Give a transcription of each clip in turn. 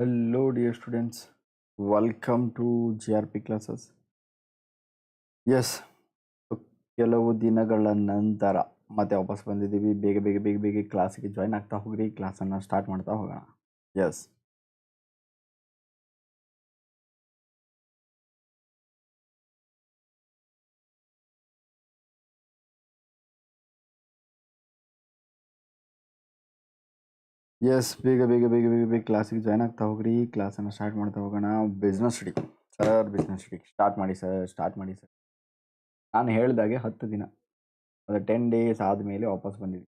Hello, dear students. Welcome to GRP classes. Yes, ಕೆಲವು ದಿನಗಳ ನಂತರ ಮತ್ತೆ ವಾಪಸ್ ಬಂದಿದ್ದೀವಿ. ಬೇಗ ಬೇಗ ಬೇಗ ಬೇಗ ಕ್ಲಾಸಿಗೆ ಜಾಯ್ನ್ ಆಗ್ತಾ ಹೋಗ್ರಿ. ಕ್ಲಾಸನ್ನು ಸ್ಟಾರ್ಟ್ ಮಾಡ್ತಾ ಹೋಗೋಣ. ಎಸ್ ಎಸ್ ಬೇಗ ಬೇಗ ಬೇಗ ಬೇಗ ಬೇಗ ಕ್ಲಾಸಿಗೆ ಜಾಯ್ನ್ ಆಗ್ತಾ ಹೋಗ್ರಿ. ಕ್ಲಾಸನ್ನು ಸ್ಟಾರ್ಟ್ ಮಾಡ್ತಾ ಹೋಗೋಣ. Business study sir business study start ಮಾಡಿ ಸರ್ ಸ್ಟಾರ್ಟ್ ಮಾಡಿ ಸರ್ ನಾನು ಹೇಳಿದಾಗೆ ಹತ್ತು ದಿನ. ಅದು ಟೆನ್ ಡೇಸ್ ಆದಮೇಲೆ ವಾಪಸ್ ಬಂದಿದ್ವಿ.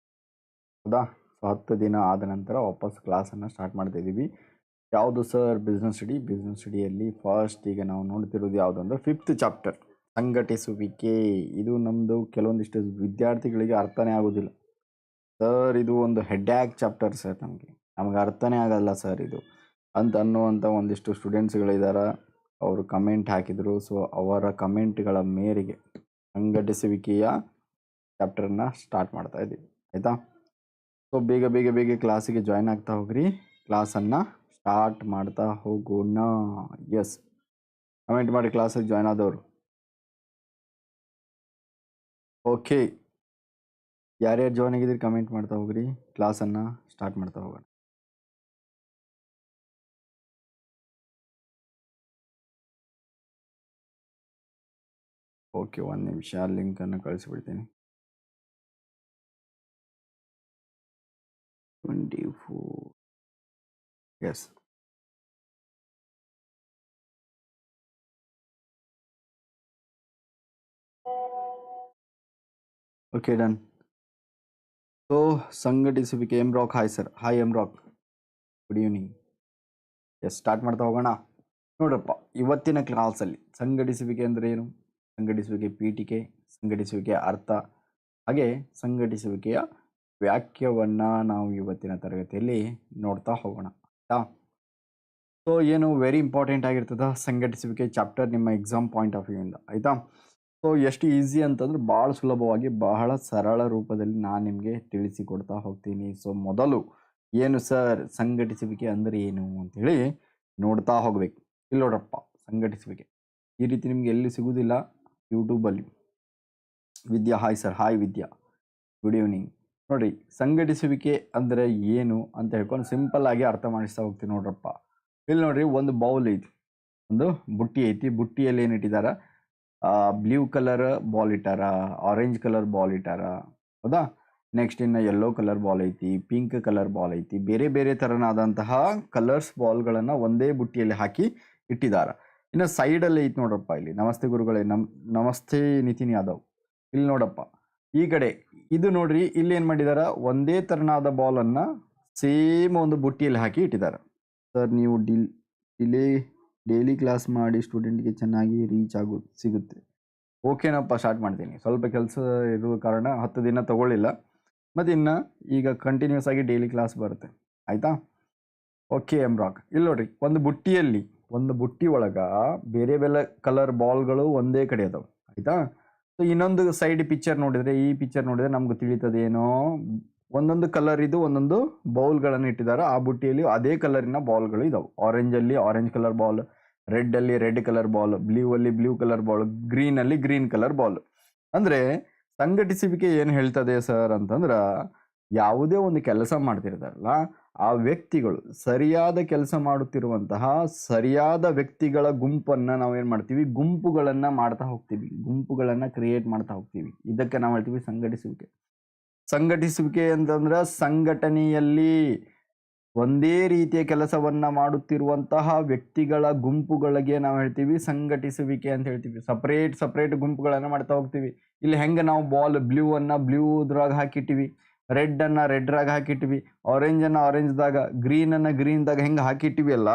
ಹೌದಾ? ಸೊ ಹತ್ತು ದಿನ ಆದ ನಂತರ ವಾಪಸ್ ಕ್ಲಾಸನ್ನು ಸ್ಟಾರ್ಟ್ ಮಾಡ್ತಾ ಇದ್ದೀವಿ. ಯಾವುದು ಸರ್ ಬಿಸ್ನೆಸ್ ಸ್ಟಡಿ ಬಿಸ್ನೆಸ್ ಸ್ಟಡಿಯಲ್ಲಿ ಫಸ್ಟ್ ಈಗ ನಾವು ನೋಡ್ತಿರೋದು ಯಾವುದು ಅಂದರೆ ಫಿಫ್ತ್ ಚಾಪ್ಟರ್ ಸಂಘಟಿಸುವಿಕೆ. ಇದು ನಮ್ಮದು ಕೆಲವೊಂದಿಷ್ಟು ವಿದ್ಯಾರ್ಥಿಗಳಿಗೆ ಅರ್ಥನೇ ಆಗೋದಿಲ್ಲ. ಸರ್, ಇದು ಒಂದು ಹೆಡ್ಯಾಕ್ ಚಾಪ್ಟರ್ ಸರ್ ನಮಗೆ. ನಮಗೆ ಅರ್ಥನೇ ಆಗಲ್ಲ ಸರ್ ಇದು. ಅಂತ ಅನ್ನುವಂಥ ಒಂದಿಷ್ಟು ಸ್ಟೂಡೆಂಟ್ಸ್ಗಳಿದ್ದಾರೆ ಅವರು ಕಮೆಂಟ್ ಹಾಕಿದರು. ಸೊ, ಅವರ ಕಮೆಂಟ್ಗಳ ಮೇರೆಗೆ ಸಂಘಟಿಸುವಿಕೆಯ ಚಾಪ್ಟರ್ನ ಸ್ಟಾರ್ಟ್ ಮಾಡ್ತಾ ಇದ್ದೀವಿ. ಆಯಿತಾ? ಸೊ, ಬೇಗ ಬೇಗ ಬೇಗ ಕ್ಲಾಸಿಗೆ ಜಾಯ್ನ್ ಆಗ್ತಾ ಹೋಗ್ರಿ. ಕ್ಲಾಸನ್ನು ಸ್ಟಾರ್ಟ್ ಮಾಡ್ತಾ ಹೋಗೋಣ. ಎಸ್. ಕಮೆಂಟ್ ಮಾಡಿ ಕ್ಲಾಸಿಗೆ ಜಾಯ್ನ್ ಆದವರು. ಓಕೆ. ಯಾರ್ಯಾರು ಜಾಯ್ನ್ ಆಗಿದ್ದೀರಿ ಕಮೆಂಟ್ ಮಾಡ್ತಾ ಹೋಗ್ರಿ. ಕ್ಲಾಸನ್ನು ಸ್ಟಾರ್ಟ್ ಮಾಡ್ತಾ ಹೋಗೋಣ. ಓಕೆ ಒಂದು ನಿಮಿಷ ಲಿಂಕನ್ನು ಕಳಿಸ್ಬಿಡ್ತೀನಿ. Twenty four yes okay done so ಸಂಘಟಿಸುವಿಕೆ M Rock hi sir hi M Rock good evening yes start ಮಾಡ್ತಾ ಹೋಗೋಣ. ನೋಡ್ರಪ್ಪ, ಇವತ್ತಿನ ಕ್ಲಾಸಲ್ಲಿ ಸಂಘಟಿಸುವಿಕೆ ಅಂದರೆ ಏನು? ಸಂಘಟಿಸುವಿಕೆ ಪೀಠಿಕೆ, ಸಂಘಟಿಸುವಿಕೆ ಅರ್ಥ. ಹಾಗೆ ಸಂಘಟಿಸುವಿಕೆಯ ವ್ಯಾಖ್ಯವನ್ನು ನಾವು ಇವತ್ತಿನ ತರಗತಿಯಲ್ಲಿ ನೋಡ್ತಾ ಹೋಗೋಣ, ಆಯಿತಾ? ಸೊ ಏನು ವೆರಿ ಇಂಪಾರ್ಟೆಂಟ್ ಆಗಿರ್ತದ? ಸಂಘಟಿಸುವಿಕೆ ಚಾಪ್ಟರ್ ನಿಮ್ಮ ಎಕ್ಸಾಮ್ ಪಾಯಿಂಟ್ ಆಫ್ ವ್ಯೂಯಿಂದ ಆಯಿತಾ? ಸೊ ಎಷ್ಟು ಈಸಿ ಅಂತಂದ್ರೆ ಭಾಳ ಸುಲಭವಾಗಿ, ಬಹಳ ಸರಳ ರೂಪದಲ್ಲಿ ನಾನು ನಿಮಗೆ ತಿಳಿಸಿಕೊಡ್ತಾ ಹೋಗ್ತೀನಿ. ಸೊ ಮೊದಲು ಏನು ಸರ್ ಸಂಘಟಿಸುವಿಕೆ ಅಂದರೆ ಏನು ಅಂಥೇಳಿ ನೋಡ್ತಾ ಹೋಗ್ಬೇಕು. ಇಲ್ಲ ನೋಡ್ರಪ್ಪ, ಸಂಘಟಿಸುವಿಕೆ. ಈ ರೀತಿ ನಿಮ್ಗೆ ಎಲ್ಲಿ ಸಿಗುವುದಿಲ್ಲ ಯೂಟ್ಯೂಬಲ್ಲಿ Vidya hi sir hi Vidya. Good evening ನೋಡಿರಿ ಸಂಘಟಿಸುವಿಕೆ ಅಂದರೆ ಏನು ಅಂತ ಹೇಳ್ಕೊಂಡು ಸಿಂಪಲ್ ಆಗಿ ಅರ್ಥ ಮಾಡಿಸ್ತಾ ಹೋಗ್ತೀನಿ ನೋಡ್ರಪ್ಪ. ಇಲ್ಲಿ ನೋಡ್ರಿ, ಒಂದು ಬೌಲ್ ಐತಿ. ಒಂದು ಬುಟ್ಟಿ ಐತಿ. ಬುಟ್ಟಿಯಲ್ಲಿ ಏನು ಇಟ್ಟಿದ್ದಾರೆ ಬ್ಲೂ ಕಲರ್ ಬಾಲ್ ಇಟ್ಟಾರ ಆರೆಂಜ್ ಕಲರ್ ಬಾಲ್ ಇಟ್ಟಾರ, ಹೌದಾ? ನೆಕ್ಸ್ಟ್ ಇನ್ನು ಯೆಲ್ಲೋ ಕಲರ್ ಬಾಲ್ ಐತಿ ಪಿಂಕ್ ಕಲರ್ ಬಾಲ್ ಐತಿ, ಬೇರೆ ಬೇರೆ ಥರನಾದಂತಹ ಕಲರ್ಸ್ ಬಾಲ್ಗಳನ್ನು ಒಂದೇ ಬುಟ್ಟಿಯಲ್ಲಿ ಹಾಕಿ ಇಟ್ಟಿದ್ದಾರೆ ಇನ್ನು ಸೈಡಲ್ಲಿ ಐತಿ ನೋಡಪ್ಪ ಇಲ್ಲಿ, ನಮಸ್ತೆ ಗುರುಗಳೇ, ನಮ್, ನಮಸ್ತೆ ನಿತಿನ್ ಯಾದವ್. ಇಲ್ಲಿ ನೋಡಪ್ಪ, ಈ ಕಡೆ, ಇದು ನೋಡ್ರಿ, ಇಲ್ಲಿ ಏನು ಮಾಡಿದಾರ, ಒಂದೇ ಥರನಾದ ಬಾಲನ್ನು ಸೇಮ್ ಒಂದು ಬುಟ್ಟಿಯಲ್ಲಿ ಹಾಕಿ ಇಟ್ಟಿದ್ದಾರೆ ಸರ್, ನೀವು ಡಿಲ್ ಡಿಲೇ ಡೈಲಿ ಕ್ಲಾಸ್ ಮಾಡಿ ಸ್ಟೂಡೆಂಟ್ಗೆ ಚೆನ್ನಾಗಿ ರೀಚ್ ಆಗು, ಸಿಗುತ್ತೆ. ಓಕೆನಪ್ಪ ಸ್ಟಾರ್ಟ್ ಮಾಡ್ತೀನಿ. ಸ್ವಲ್ಪ ಕೆಲಸ ಇರುವ ಕಾರಣ ಹತ್ತು ದಿನ ತಗೊಳ್ಳಿಲ್ಲ. ಮತ್ತು ಇನ್ನು ಈಗ ಕಂಟಿನ್ಯೂಸ್ ಆಗಿ ಡೈಲಿ ಕ್ಲಾಸ್ ಬರುತ್ತೆ. ಆಯಿತಾ? ಓಕೆ ಎಂ ರಾಕ್ ಇಲ್ಲಿ ನೋಡ್ರಿ, ಒಂದು ಬುಟ್ಟಿಯಲ್ಲಿ, ಒಂದು ಬುಟ್ಟಿ ಒಳಗೆ ಬೇರೆ ಬೇರೆ ಕಲರ್ ಬಾಲ್ಗಳು ಒಂದೇ ಕಡೆ ಅದಾವೆ. ಆಯಿತಾ? ಸೊ ಇನ್ನೊಂದು ಸೈಡ್ ಪಿಕ್ಚರ್ ನೋಡಿದರೆ, ಈ ಪಿಕ್ಚರ್ ನೋಡಿದರೆ ನಮ್ಗೆ ತಿಳಿತದೆ ಏನೋ ಒಂದೊಂದು ಕಲರ್ ಇದು, ಒಂದೊಂದು ಬೌಲ್ಗಳನ್ನು ಇಟ್ಟಿದ್ದಾರೆ ಆ ಬುಟ್ಟಿಯಲ್ಲಿ ಅದೇ ಕಲರಿನ ಬಾಲ್ಗಳು ಇದಾವೆ. ಆರೆಂಜಲ್ಲಿ ಆರೆಂಜ್ ಕಲರ್ ಬಾಲ್ ರೆಡ್ ಅಲ್ಲಿ ರೆಡ್ ಕಲರ್ ಬಾಲ್ ಬ್ಲೂ ಅಲ್ಲಿ ಬ್ಲೂ ಕಲರ್ ಬಾಲ್ ಗ್ರೀನ್ ಅಲ್ಲಿ ಗ್ರೀನ್ ಕಲರ್ ಬಾಲ್ ಅಂದ್ರೆ ಸಂಘಟಿಸುವಿಕೆ ಏನು ಹೇಳ್ತದೆ ಸರ್ ಅಂತಂದ್ರೆ ಯಾವುದೇ ಒಂದು ಕೆಲಸ ಮಾಡ್ತಿರ್ತಾರಲ್ಲ, ಆ ವ್ಯಕ್ತಿಗಳು ಸರಿಯಾದ ಕೆಲಸ ಮಾಡುತ್ತಿರುವಂತಹ ಸರಿಯಾದ ವ್ಯಕ್ತಿಗಳ ಗುಂಪನ್ನ ನಾವು ಏನು ಮಾಡ್ತೀವಿ, ಗುಂಪುಗಳನ್ನ ಮಾಡ್ತಾ ಹೋಗ್ತೀವಿ, ಗುಂಪುಗಳನ್ನ ಕ್ರಿಯೇಟ್ ಮಾಡ್ತಾ ಹೋಗ್ತೀವಿ. ಇದಕ್ಕೆ ನಾವು ಹೇಳ್ತೀವಿ ಸಂಘಟಿಸುವಿಕೆ. ಸಂಘಟಿಸುವಿಕೆ ಅಂತಂದ್ರೆ ಸಂಘಟನೆಯಲ್ಲಿ ಒಂದೇ ರೀತಿಯ ಕೆಲಸವನ್ನ ಮಾಡುತ್ತಿರುವಂತಹ ವ್ಯಕ್ತಿಗಳ ಗುಂಪುಗಳಿಗೆ ನಾವು ಹೇಳ್ತೀವಿ ಸಂಘಟಿಸುವಿಕೆ ಅಂತ ಹೇಳ್ತೀವಿ. ಸಪ್ರೇಟ್ ಸಪ್ರೇಟ್ ಗುಂಪುಗಳನ್ನು ಮಾಡ್ತಾ ಹೋಗ್ತೀವಿ. ಇಲ್ಲಿ ಹೆಂಗೆ ನಾವು ಬಾಲ್ ಬ್ಲೂ ಅನ್ನ ಬ್ಲೂದ್ರಾಗ ಹಾಕಿಟ್ಟಿವಿ ರೆಡ್ ಅನ್ನ ರೆಡ್ರಾಗ ಹಾಕಿಟ್ಟಿವಿ ಆರೆಂಜ್ ಅನ್ನ ಆರೆಂಜ್ದಾಗ ಗ್ರೀನ್ ಅನ್ನ ಗ್ರೀನ್ದಾಗ ಹೆಂಗೆ ಹಾಕಿಟ್ಟಿವಿ ಅಲ್ಲ,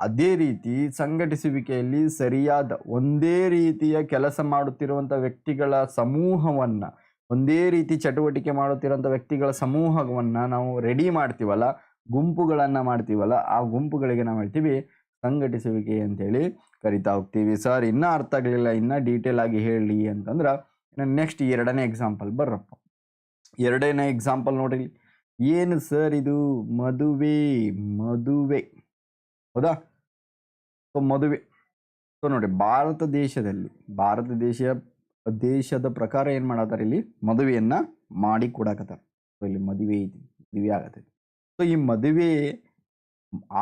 ಅದೇ ರೀತಿ ಸಂಘಟಿಸುವಿಕೆಯಲ್ಲಿ ಸರಿಯಾದ ಒಂದೇ ರೀತಿಯ ಕೆಲಸ ಮಾಡುತ್ತಿರುವಂಥ ವ್ಯಕ್ತಿಗಳ ಸಮೂಹವನ್ನ, ಒಂದೇ ರೀತಿ ಚಟುವಟಿಕೆ ಮಾಡುತ್ತಿರುವಂಥ ವ್ಯಕ್ತಿಗಳ ಸಮೂಹವನ್ನ ನಾವು ರೆಡಿ ಮಾಡ್ತೀವಲ್ಲ ಗುಂಪುಗಳನ್ನ ಮಾಡ್ತೀವಲ್ಲ, ಆ ಗುಂಪುಗಳಿಗೆ ನಾವು ಹೇಳ್ತೀವಿ ಸಂಘಟಿಸುವಿಕೆ ಅಂತೇಳಿ ಕರಿತಾ ಹೋಗ್ತೀವಿ. ಸರ್, ಇನ್ನೂ ಅರ್ಥ ಆಗಲಿಲ್ಲ, ಇನ್ನೂ ಡೀಟೇಲ್ ಆಗಿ ಹೇಳಿ ಅಂತಂದ್ರೆ ನೆಕ್ಸ್ಟ್ ಎರಡನೇ ಎಕ್ಸಾಂಪಲ್ ಬರ್ರಪ್ಪ. ಎರಡನೇ ಎಕ್ಸಾಂಪಲ್ ನೋಡ್ರಿ. ಏನು ಸರ್ ಇದು? ಮದುವೆ ಮದುವೆ. ಹೌದಾ? ಸೊ, ಮದುವೆ. ಸೊ, ನೋಡಿ ಭಾರತ ದೇಶದಲ್ಲಿ, ಭಾರತ ದೇಶ ದೇಶದ ಪ್ರಕಾರ ಏನು ಮಾಡತ್ತಾರ ಇಲ್ಲಿ? ಮದುವೆಯನ್ನು ಮಾಡಿ ಕೊಡಕತ್ತಾರ. ಸೊ, ಇಲ್ಲಿ ಮದುವೆ ಐತಿ, ಮದುವೆ ಆಗತೈತಿ ಸೊ ಈ ಮದುವೆ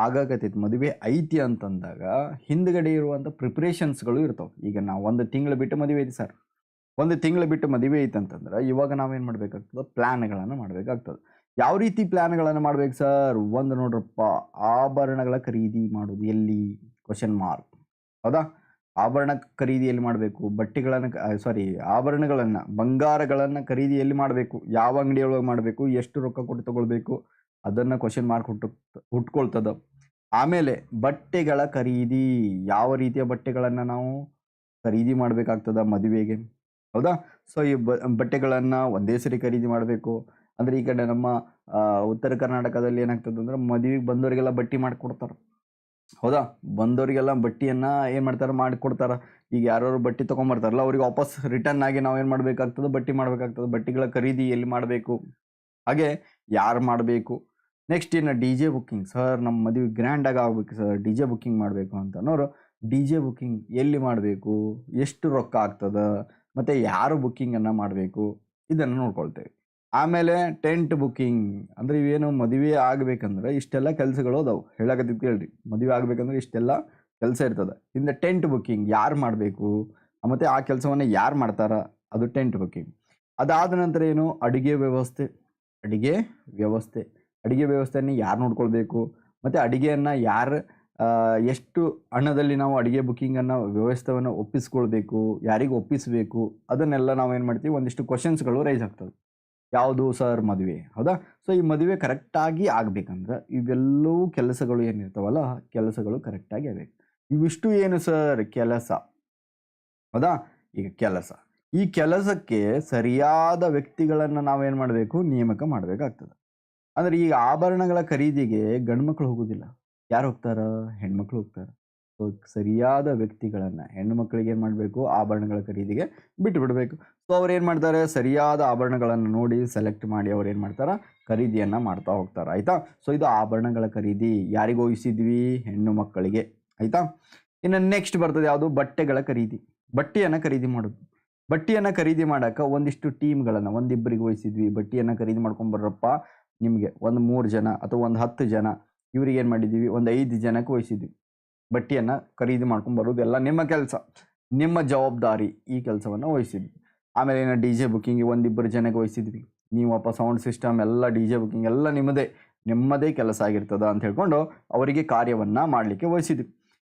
ಆಗಾಕತೈತಿ, ಮದುವೆ ಐತಿ ಅಂತಂದಾಗ ಹಿಂದ್ಗಡೆ ಇರುವಂಥ ಪ್ರಿಪ್ರೇಷನ್ಸ್ಗಳು ಇರ್ತಾವೆ. ಈಗ ನಾವು ಒಂದು ತಿಂಗಳು ಬಿಟ್ಟು ಮದುವೆ ಐತಿ ಸರ್. ಒಂದು ತಿಂಗಳು ಬಿಟ್ಟು ಮದುವೆ ಐತಿ ಅಂತಂದ್ರೆ ಇವಾಗ ನಾವೇನು ಮಾಡಬೇಕಾಗ್ತದೆ? ಪ್ಲ್ಯಾನ್ಗಳನ್ನು ಮಾಡಬೇಕಾಗ್ತದೆ. ಯಾವ ರೀತಿ ಪ್ಲ್ಯಾನ್ಗಳನ್ನು ಮಾಡ್ಬೇಕು ಸರ್? ಒಂದು ನೋಡ್ರಪ್ಪ, ಆಭರಣಗಳ ಖರೀದಿ ಮಾಡೋದು ಎಲ್ಲಿ? ಕ್ವಶನ್ ಮಾರ್ಕ್ ಹೌದಾ? ಆಭರಣ ಖರೀದಿ ಎಲ್ಲಿ ಮಾಡಬೇಕು? ಬಟ್ಟೆಗಳನ್ನು ಸಾರಿ ಆಭರಣಗಳನ್ನು, ಬಂಗಾರಗಳನ್ನು ಖರೀದಿ ಎಲ್ಲಿ ಮಾಡಬೇಕು? ಯಾವ ಅಂಗಡಿಯೊಳಗೆ ಮಾಡಬೇಕು? ಎಷ್ಟು ರೊಕ್ಕ ಕೊಟ್ಟು ತಗೊಳ್ಬೇಕು? ಅದನ್ನು ಕ್ವಶನ್ ಮಾರ್ಕ್ ಹುಟ್ಟು, ಹುಟ್ಕೊಳ್ತದ. ಆಮೇಲೆ ಬಟ್ಟೆಗಳ ಖರೀದಿ, ಯಾವ ರೀತಿಯ ಬಟ್ಟೆಗಳನ್ನು ನಾವು ಖರೀದಿ ಮಾಡಬೇಕಾಗ್ತದ ಮದುವೆಗೆ? ಹೌದಾ? ಸೊ ಈ ಬಟ್ಟೆಗಳನ್ನು ಒಂದೇ ಸರಿ ಖರೀದಿ ಮಾಡಬೇಕು. ಅಂದರೆ ಈ ಕಡೆ ನಮ್ಮ ಉತ್ತರ ಕರ್ನಾಟಕದಲ್ಲಿ ಏನಾಗ್ತದೆ ಅಂದ್ರೆ ಮದುವೆಗೆ ಬಂದವರಿಗೆಲ್ಲ ಬಟ್ಟೆ ಮಾಡಿಕೊಡ್ತಾರೆ. ಹೌದಾ? ಬಂದವರಿಗೆಲ್ಲ ಬಟ್ಟೆಯನ್ನು ಏನು ಮಾಡ್ತಾರೆ? ಮಾಡಿಕೊಡ್ತಾರೆ. ಈಗ ಯಾರು ಬಟ್ಟೆ ತೊಗೊಂಬರ್ತಾರಲ್ಲ, ಅವ್ರಿಗೆ ವಾಪಸ್ ರಿಟರ್ನ್ ಆಗಿ ನಾವು ಏನು ಮಾಡಬೇಕಾಗ್ತದೆ? ಬಟ್ಟೆ ಮಾಡಬೇಕಾಗ್ತದೆ. ಬಟ್ಟೆಗಳ ಖರೀದಿ ಎಲ್ಲಿ ಮಾಡಬೇಕು? ಹಾಗೆ ಯಾರು ಮಾಡಬೇಕು? ನೆಕ್ಸ್ಟ್ ಇನ್ನು ಡಿ ಜೆ ಬುಕ್ಕಿಂಗ್ ಸರ್ ನಮ್ಮ ಮದುವೆ ಗ್ರ್ಯಾಂಡಾಗಿ ಆಗ್ಬೇಕು ಸರ್ ಡಿ ಜೆ ಬುಕ್ಕಿಂಗ್ ಮಾಡಬೇಕು ಅಂತ ಅನ್ನೋರು ಡಿ ಜೆ ಬುಕ್ಕಿಂಗ್ ಎಲ್ಲಿ ಮಾಡಬೇಕು? ಎಷ್ಟು ರೊಕ್ಕ ಆಗ್ತದೆ? ಮತ್ತು ಯಾರು ಬುಕ್ಕಿಂಗನ್ನು ಮಾಡಬೇಕು? ಇದನ್ನು ನೋಡ್ಕೊಳ್ತೇವೆ. ಆಮೇಲೆ ಟೆಂಟ್ ಬುಕ್ಕಿಂಗ್ ಅಂದರೆ ಇವೇನು ಮದುವೆ ಆಗಬೇಕಂದ್ರೆ ಇಷ್ಟೆಲ್ಲ ಕೆಲಸಗಳು ಅದಾವೆ. ಹೇಳಕತ್ತಿದ್ದು ಕೇಳ್ರಿ. ಮದುವೆ ಆಗಬೇಕಂದ್ರೆ ಇಷ್ಟೆಲ್ಲ ಕೆಲಸ ಇರ್ತದೆ. ಇಂದ ಟೆಂಟ್ ಬುಕ್ಕಿಂಗ್ ಯಾರು ಮಾಡಬೇಕು? ಮತ್ತು ಆ ಕೆಲಸವನ್ನು ಯಾರು ಮಾಡ್ತಾರ? ಅದು ಟೆಂಟ್ ಬುಕ್ಕಿಂಗ್ ಅದಾದ ನಂತರ ಏನು? ಅಡುಗೆ ವ್ಯವಸ್ಥೆ. ಅಡುಗೆ ವ್ಯವಸ್ಥೆ. ಅಡುಗೆ ವ್ಯವಸ್ಥೆಯನ್ನು ಯಾರು ನೋಡ್ಕೊಳ್ಬೇಕು? ಮತ್ತು ಅಡುಗೆಯನ್ನು ಯಾರು ಎಷ್ಟು ಹಣದಲ್ಲಿ ನಾವು ಅಡುಗೆ ಬುಕ್ಕಿಂಗನ್ನು ವ್ಯವಸ್ಥೆಯನ್ನು ಒಪ್ಪಿಸ್ಕೊಳ್ಬೇಕು? ಯಾರಿಗೆ ಒಪ್ಪಿಸಬೇಕು? ಅದನ್ನೆಲ್ಲ ನಾವು ಏನು ಮಾಡ್ತೀವಿ? ಒಂದಿಷ್ಟು ಕ್ವಶನ್ಸ್ಗಳು ರೈಸ್ ಆಗ್ತವೆ. ಯಾವುದು ಸರ್ ಮದುವೆ? ಹೌದಾ? ಸೊ ಈ ಮದುವೆ ಕರೆಕ್ಟಾಗಿ ಆಗಬೇಕಂದ್ರೆ ಇವೆಲ್ಲವೂ ಕೆಲಸಗಳು ಏನಿರ್ತಾವಲ್ಲ ಕೆಲಸಗಳು ಕರೆಕ್ಟಾಗಿ ಆಗಬೇಕು. ಇವಿಷ್ಟು ಏನು ಸರ್ ಕೆಲಸ? ಹೌದಾ? ಈಗ ಕೆಲಸ. ಈ ಕೆಲಸಕ್ಕೆ ಸರಿಯಾದ ವ್ಯಕ್ತಿಗಳನ್ನು ನಾವೇನು ಮಾಡಬೇಕು? ನೇಮಕ ಮಾಡಬೇಕಾಗ್ತದೆ. ಅಂದರೆ ಈಗ ಆಭರಣಗಳ ಖರೀದಿಗೆ ಗಂಡು ಮಕ್ಕಳು ಹೋಗೋದಿಲ್ಲ. ಯಾರು ಹೋಗ್ತಾರ? ಹೆಣ್ಮಕ್ಳು ಹೋಗ್ತಾರ. ಸೊ ಸರಿಯಾದ ವ್ಯಕ್ತಿಗಳನ್ನು ಹೆಣ್ಣು ಮಕ್ಕಳಿಗೆ ಏನು ಮಾಡಬೇಕು? ಆಭರಣಗಳ ಖರೀದಿಗೆ ಬಿಟ್ಟು ಬಿಡಬೇಕು ಸೊ ಅವ್ರು ಏನು ಮಾಡ್ತಾರೆ? ಸರಿಯಾದ ಆಭರಣಗಳನ್ನು ನೋಡಿ ಸೆಲೆಕ್ಟ್ ಮಾಡಿ ಅವ್ರು ಏನು ಮಾಡ್ತಾರೆ? ಖರೀದಿಯನ್ನು ಮಾಡ್ತಾ ಹೋಗ್ತಾರೆ. ಆಯಿತಾ? ಸೊ ಇದು ಆಭರಣಗಳ ಖರೀದಿ. ಯಾರಿಗೆ ಹೋಗಿಸಿದ್ವಿ ಹೆಣ್ಣು ಮಕ್ಕಳಿಗೆ. ಆಯಿತಾ? ಇನ್ನು ನೆಕ್ಸ್ಟ್ ಬರ್ತದೆ ಯಾವುದು? ಬಟ್ಟೆಗಳ ಖರೀದಿ. ಬಟ್ಟೆಯನ್ನು ಖರೀದಿ ಮಾಡೋದು. ಬಟ್ಟೆಯನ್ನು ಖರೀದಿ ಮಾಡೋಕೆ ಒಂದಿಷ್ಟು ಟೀಮ್ಗಳನ್ನು ಒಂದಿಬ್ಬರಿಗೆ ವಹಿಸಿದ್ವಿ ಬಟ್ಟೆಯನ್ನು ಖರೀದಿ ಮಾಡ್ಕೊಂಬರ್ರಪ್ಪ ನಿಮಗೆ ಒಂದು ಮೂರು ಜನ ಅಥವಾ ಒಂದು ಹತ್ತು ಜನ ಇವ್ರಿಗೆ ಏನು ಮಾಡಿದ್ದೀವಿ? ಒಂದು ಐದು ಜನಕ್ಕೆ ವಹಿಸಿದ್ವಿ. ಬಟ್ಟೆಯನ್ನು ಖರೀದಿ ಮಾಡ್ಕೊಂಬರೋದು ಎಲ್ಲ ನಿಮ್ಮ ಕೆಲಸ. ನಿಮ್ಮ ಜವಾಬ್ದಾರಿ ಈ ಕೆಲಸವನ್ನು ವಹಿಸಿದ್ವಿ. ಆಮೇಲೆ ಏನೋ ಡಿ ಜೆ ಬುಕ್ಕಿಂಗ್ ಒಂದಿಬ್ಬರು ಜನಕ್ಕೆ ವಹಿಸಿದ್ವಿ. ನೀವು ಅಪ್ಪ ಸೌಂಡ್ ಸಿಸ್ಟಮ್ ಎಲ್ಲ ಡಿ ಜೆ ಬುಕ್ಕಿಂಗ್ ಎಲ್ಲ ನಿಮ್ಮದೇ ನಿಮ್ಮದೇ ಕೆಲಸ ಆಗಿರ್ತದ ಅಂತ ಹೇಳ್ಕೊಂಡು ಅವರಿಗೆ ಕಾರ್ಯವನ್ನು ಮಾಡಲಿಕ್ಕೆ ವಹಿಸಿದ್ವಿ.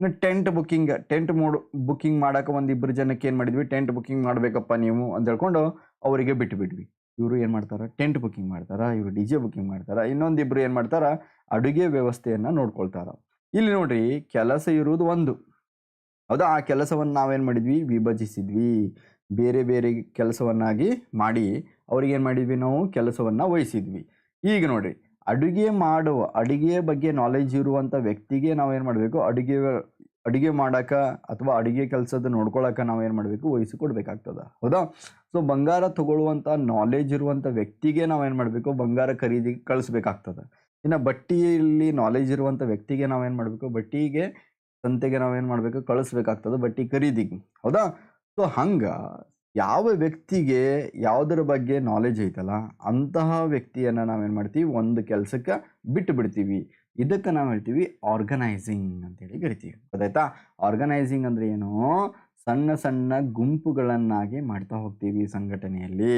ಇನ್ನು ಟೆಂಟ್ ಬುಕ್ಕಿಂಗ್, ಟೆಂಟ್ ಮೂಡ್ ಬುಕ್ಕಿಂಗ್ ಮಾಡೋಕೆ ಒಂದಿಬ್ಬರು ಜನಕ್ಕೆ ಏನು ಮಾಡಿದ್ವಿ? ಟೆಂಟ್ ಬುಕ್ಕಿಂಗ್ ಮಾಡಬೇಕಪ್ಪ ನೀವು ಅಂತ ಹೇಳ್ಕೊಂಡು ಅವರಿಗೆ ಬಿಟ್ಟುಬಿಟ್ವಿ ಇವರು ಏನು ಮಾಡ್ತಾರೆ? ಟೆಂಟ್ ಬುಕ್ಕಿಂಗ್ ಮಾಡ್ತಾರೆ, ಇವರು ಡಿ ಜೆ ಬುಕ್ಕಿಂಗ್ ಮಾಡ್ತಾರೆ ಇನ್ನೊಂದಿಬ್ಬರು ಏನು ಮಾಡ್ತಾರೆ? ಅಡುಗೆ ವ್ಯವಸ್ಥೆಯನ್ನು ನೋಡ್ಕೊಳ್ತಾರೆ. ಇಲ್ಲಿ ನೋಡ್ರಿ, ಕೆಲಸ ಇರುವುದು ಒಂದು. ಹೌದಾ? ಆ ಕೆಲಸವನ್ನು ನಾವೇನು ಮಾಡಿದ್ವಿ? ವಿಭಜಿಸಿದ್ವಿ. ಬೇರೆ ಬೇರೆ ಕೆಲಸವನ್ನಾಗಿ ಮಾಡಿ ಅವ್ರಿಗೆ ಏನು ಮಾಡಿದ್ವಿ ನಾವು? ಕೆಲಸವನ್ನು ವಹಿಸಿದ್ವಿ. ಈಗ ನೋಡಿರಿ, ಅಡುಗೆ ಮಾಡುವ ಅಡುಗೆಯ ಬಗ್ಗೆ ನಾಲೆಜ್ ಇರುವಂಥ ವ್ಯಕ್ತಿಗೆ ನಾವು ಏನು ಮಾಡಬೇಕು? ಅಡುಗೆ ಅಡುಗೆ ಮಾಡೋಕೆ ಅಥವಾ ಅಡುಗೆ ಕೆಲಸದ ನೋಡ್ಕೊಳ್ಳೋಕೆ ನಾವು ಏನು ಮಾಡಬೇಕು? ವಹಿಸಿಕೊಡ್ಬೇಕಾಗ್ತದೆ. ಹೌದಾ? ಸೊ ಬಂಗಾರ ತಗೊಳ್ಳುವಂಥ ನಾಲೆಜ್ ಇರುವಂಥ ವ್ಯಕ್ತಿಗೆ ನಾವೇನು ಮಾಡಬೇಕು? ಬಂಗಾರ ಖರೀದಿ ಕಳಿಸ್ಬೇಕಾಗ್ತದೆ. ಇನ್ನು ಬಟ್ಟೆಯಲ್ಲಿ ನಾಲೆಜ್ ಇರುವಂಥ ವ್ಯಕ್ತಿಗೆ ನಾವೇನು ಮಾಡಬೇಕು? ಬಟ್ಟಿಗೆ ಸಂತೆಗೆ ನಾವೇನು ಮಾಡಬೇಕು? ಕಳಿಸ್ಬೇಕಾಗ್ತದೆ ಬಟ್ಟೆ ಖರೀದಿಗೆ. ಹೌದಾ? ಸೊ ಹಂಗೆ ಯಾವ ವ್ಯಕ್ತಿಗೆ ಯಾವುದರ ಬಗ್ಗೆ ನಾಲೆಜ್ ಐತಲ್ಲ, ಅಂತಹ ವ್ಯಕ್ತಿಯನ್ನು ನಾವೇನು ಮಾಡ್ತೀವಿ? ಒಂದು ಕೆಲಸಕ್ಕೆ ಬಿಟ್ಟು ಬಿಡ್ತೀವಿ. ಇದಕ್ಕೆ ನಾವು ಹೇಳ್ತೀವಿ ಆರ್ಗನೈಸಿಂಗ್ ಅಂತೇಳಿ ಕರಿತೀವಿ. ಗೊತ್ತಾಯ್ತಾ? ಆರ್ಗನೈಸಿಂಗ್ ಅಂದರೆ ಏನು? ಸಣ್ಣ ಸಣ್ಣ ಗುಂಪುಗಳನ್ನಾಗಿ ಮಾಡ್ತಾ ಹೋಗ್ತೀವಿ ಸಂಘಟನೆಯಲ್ಲಿ.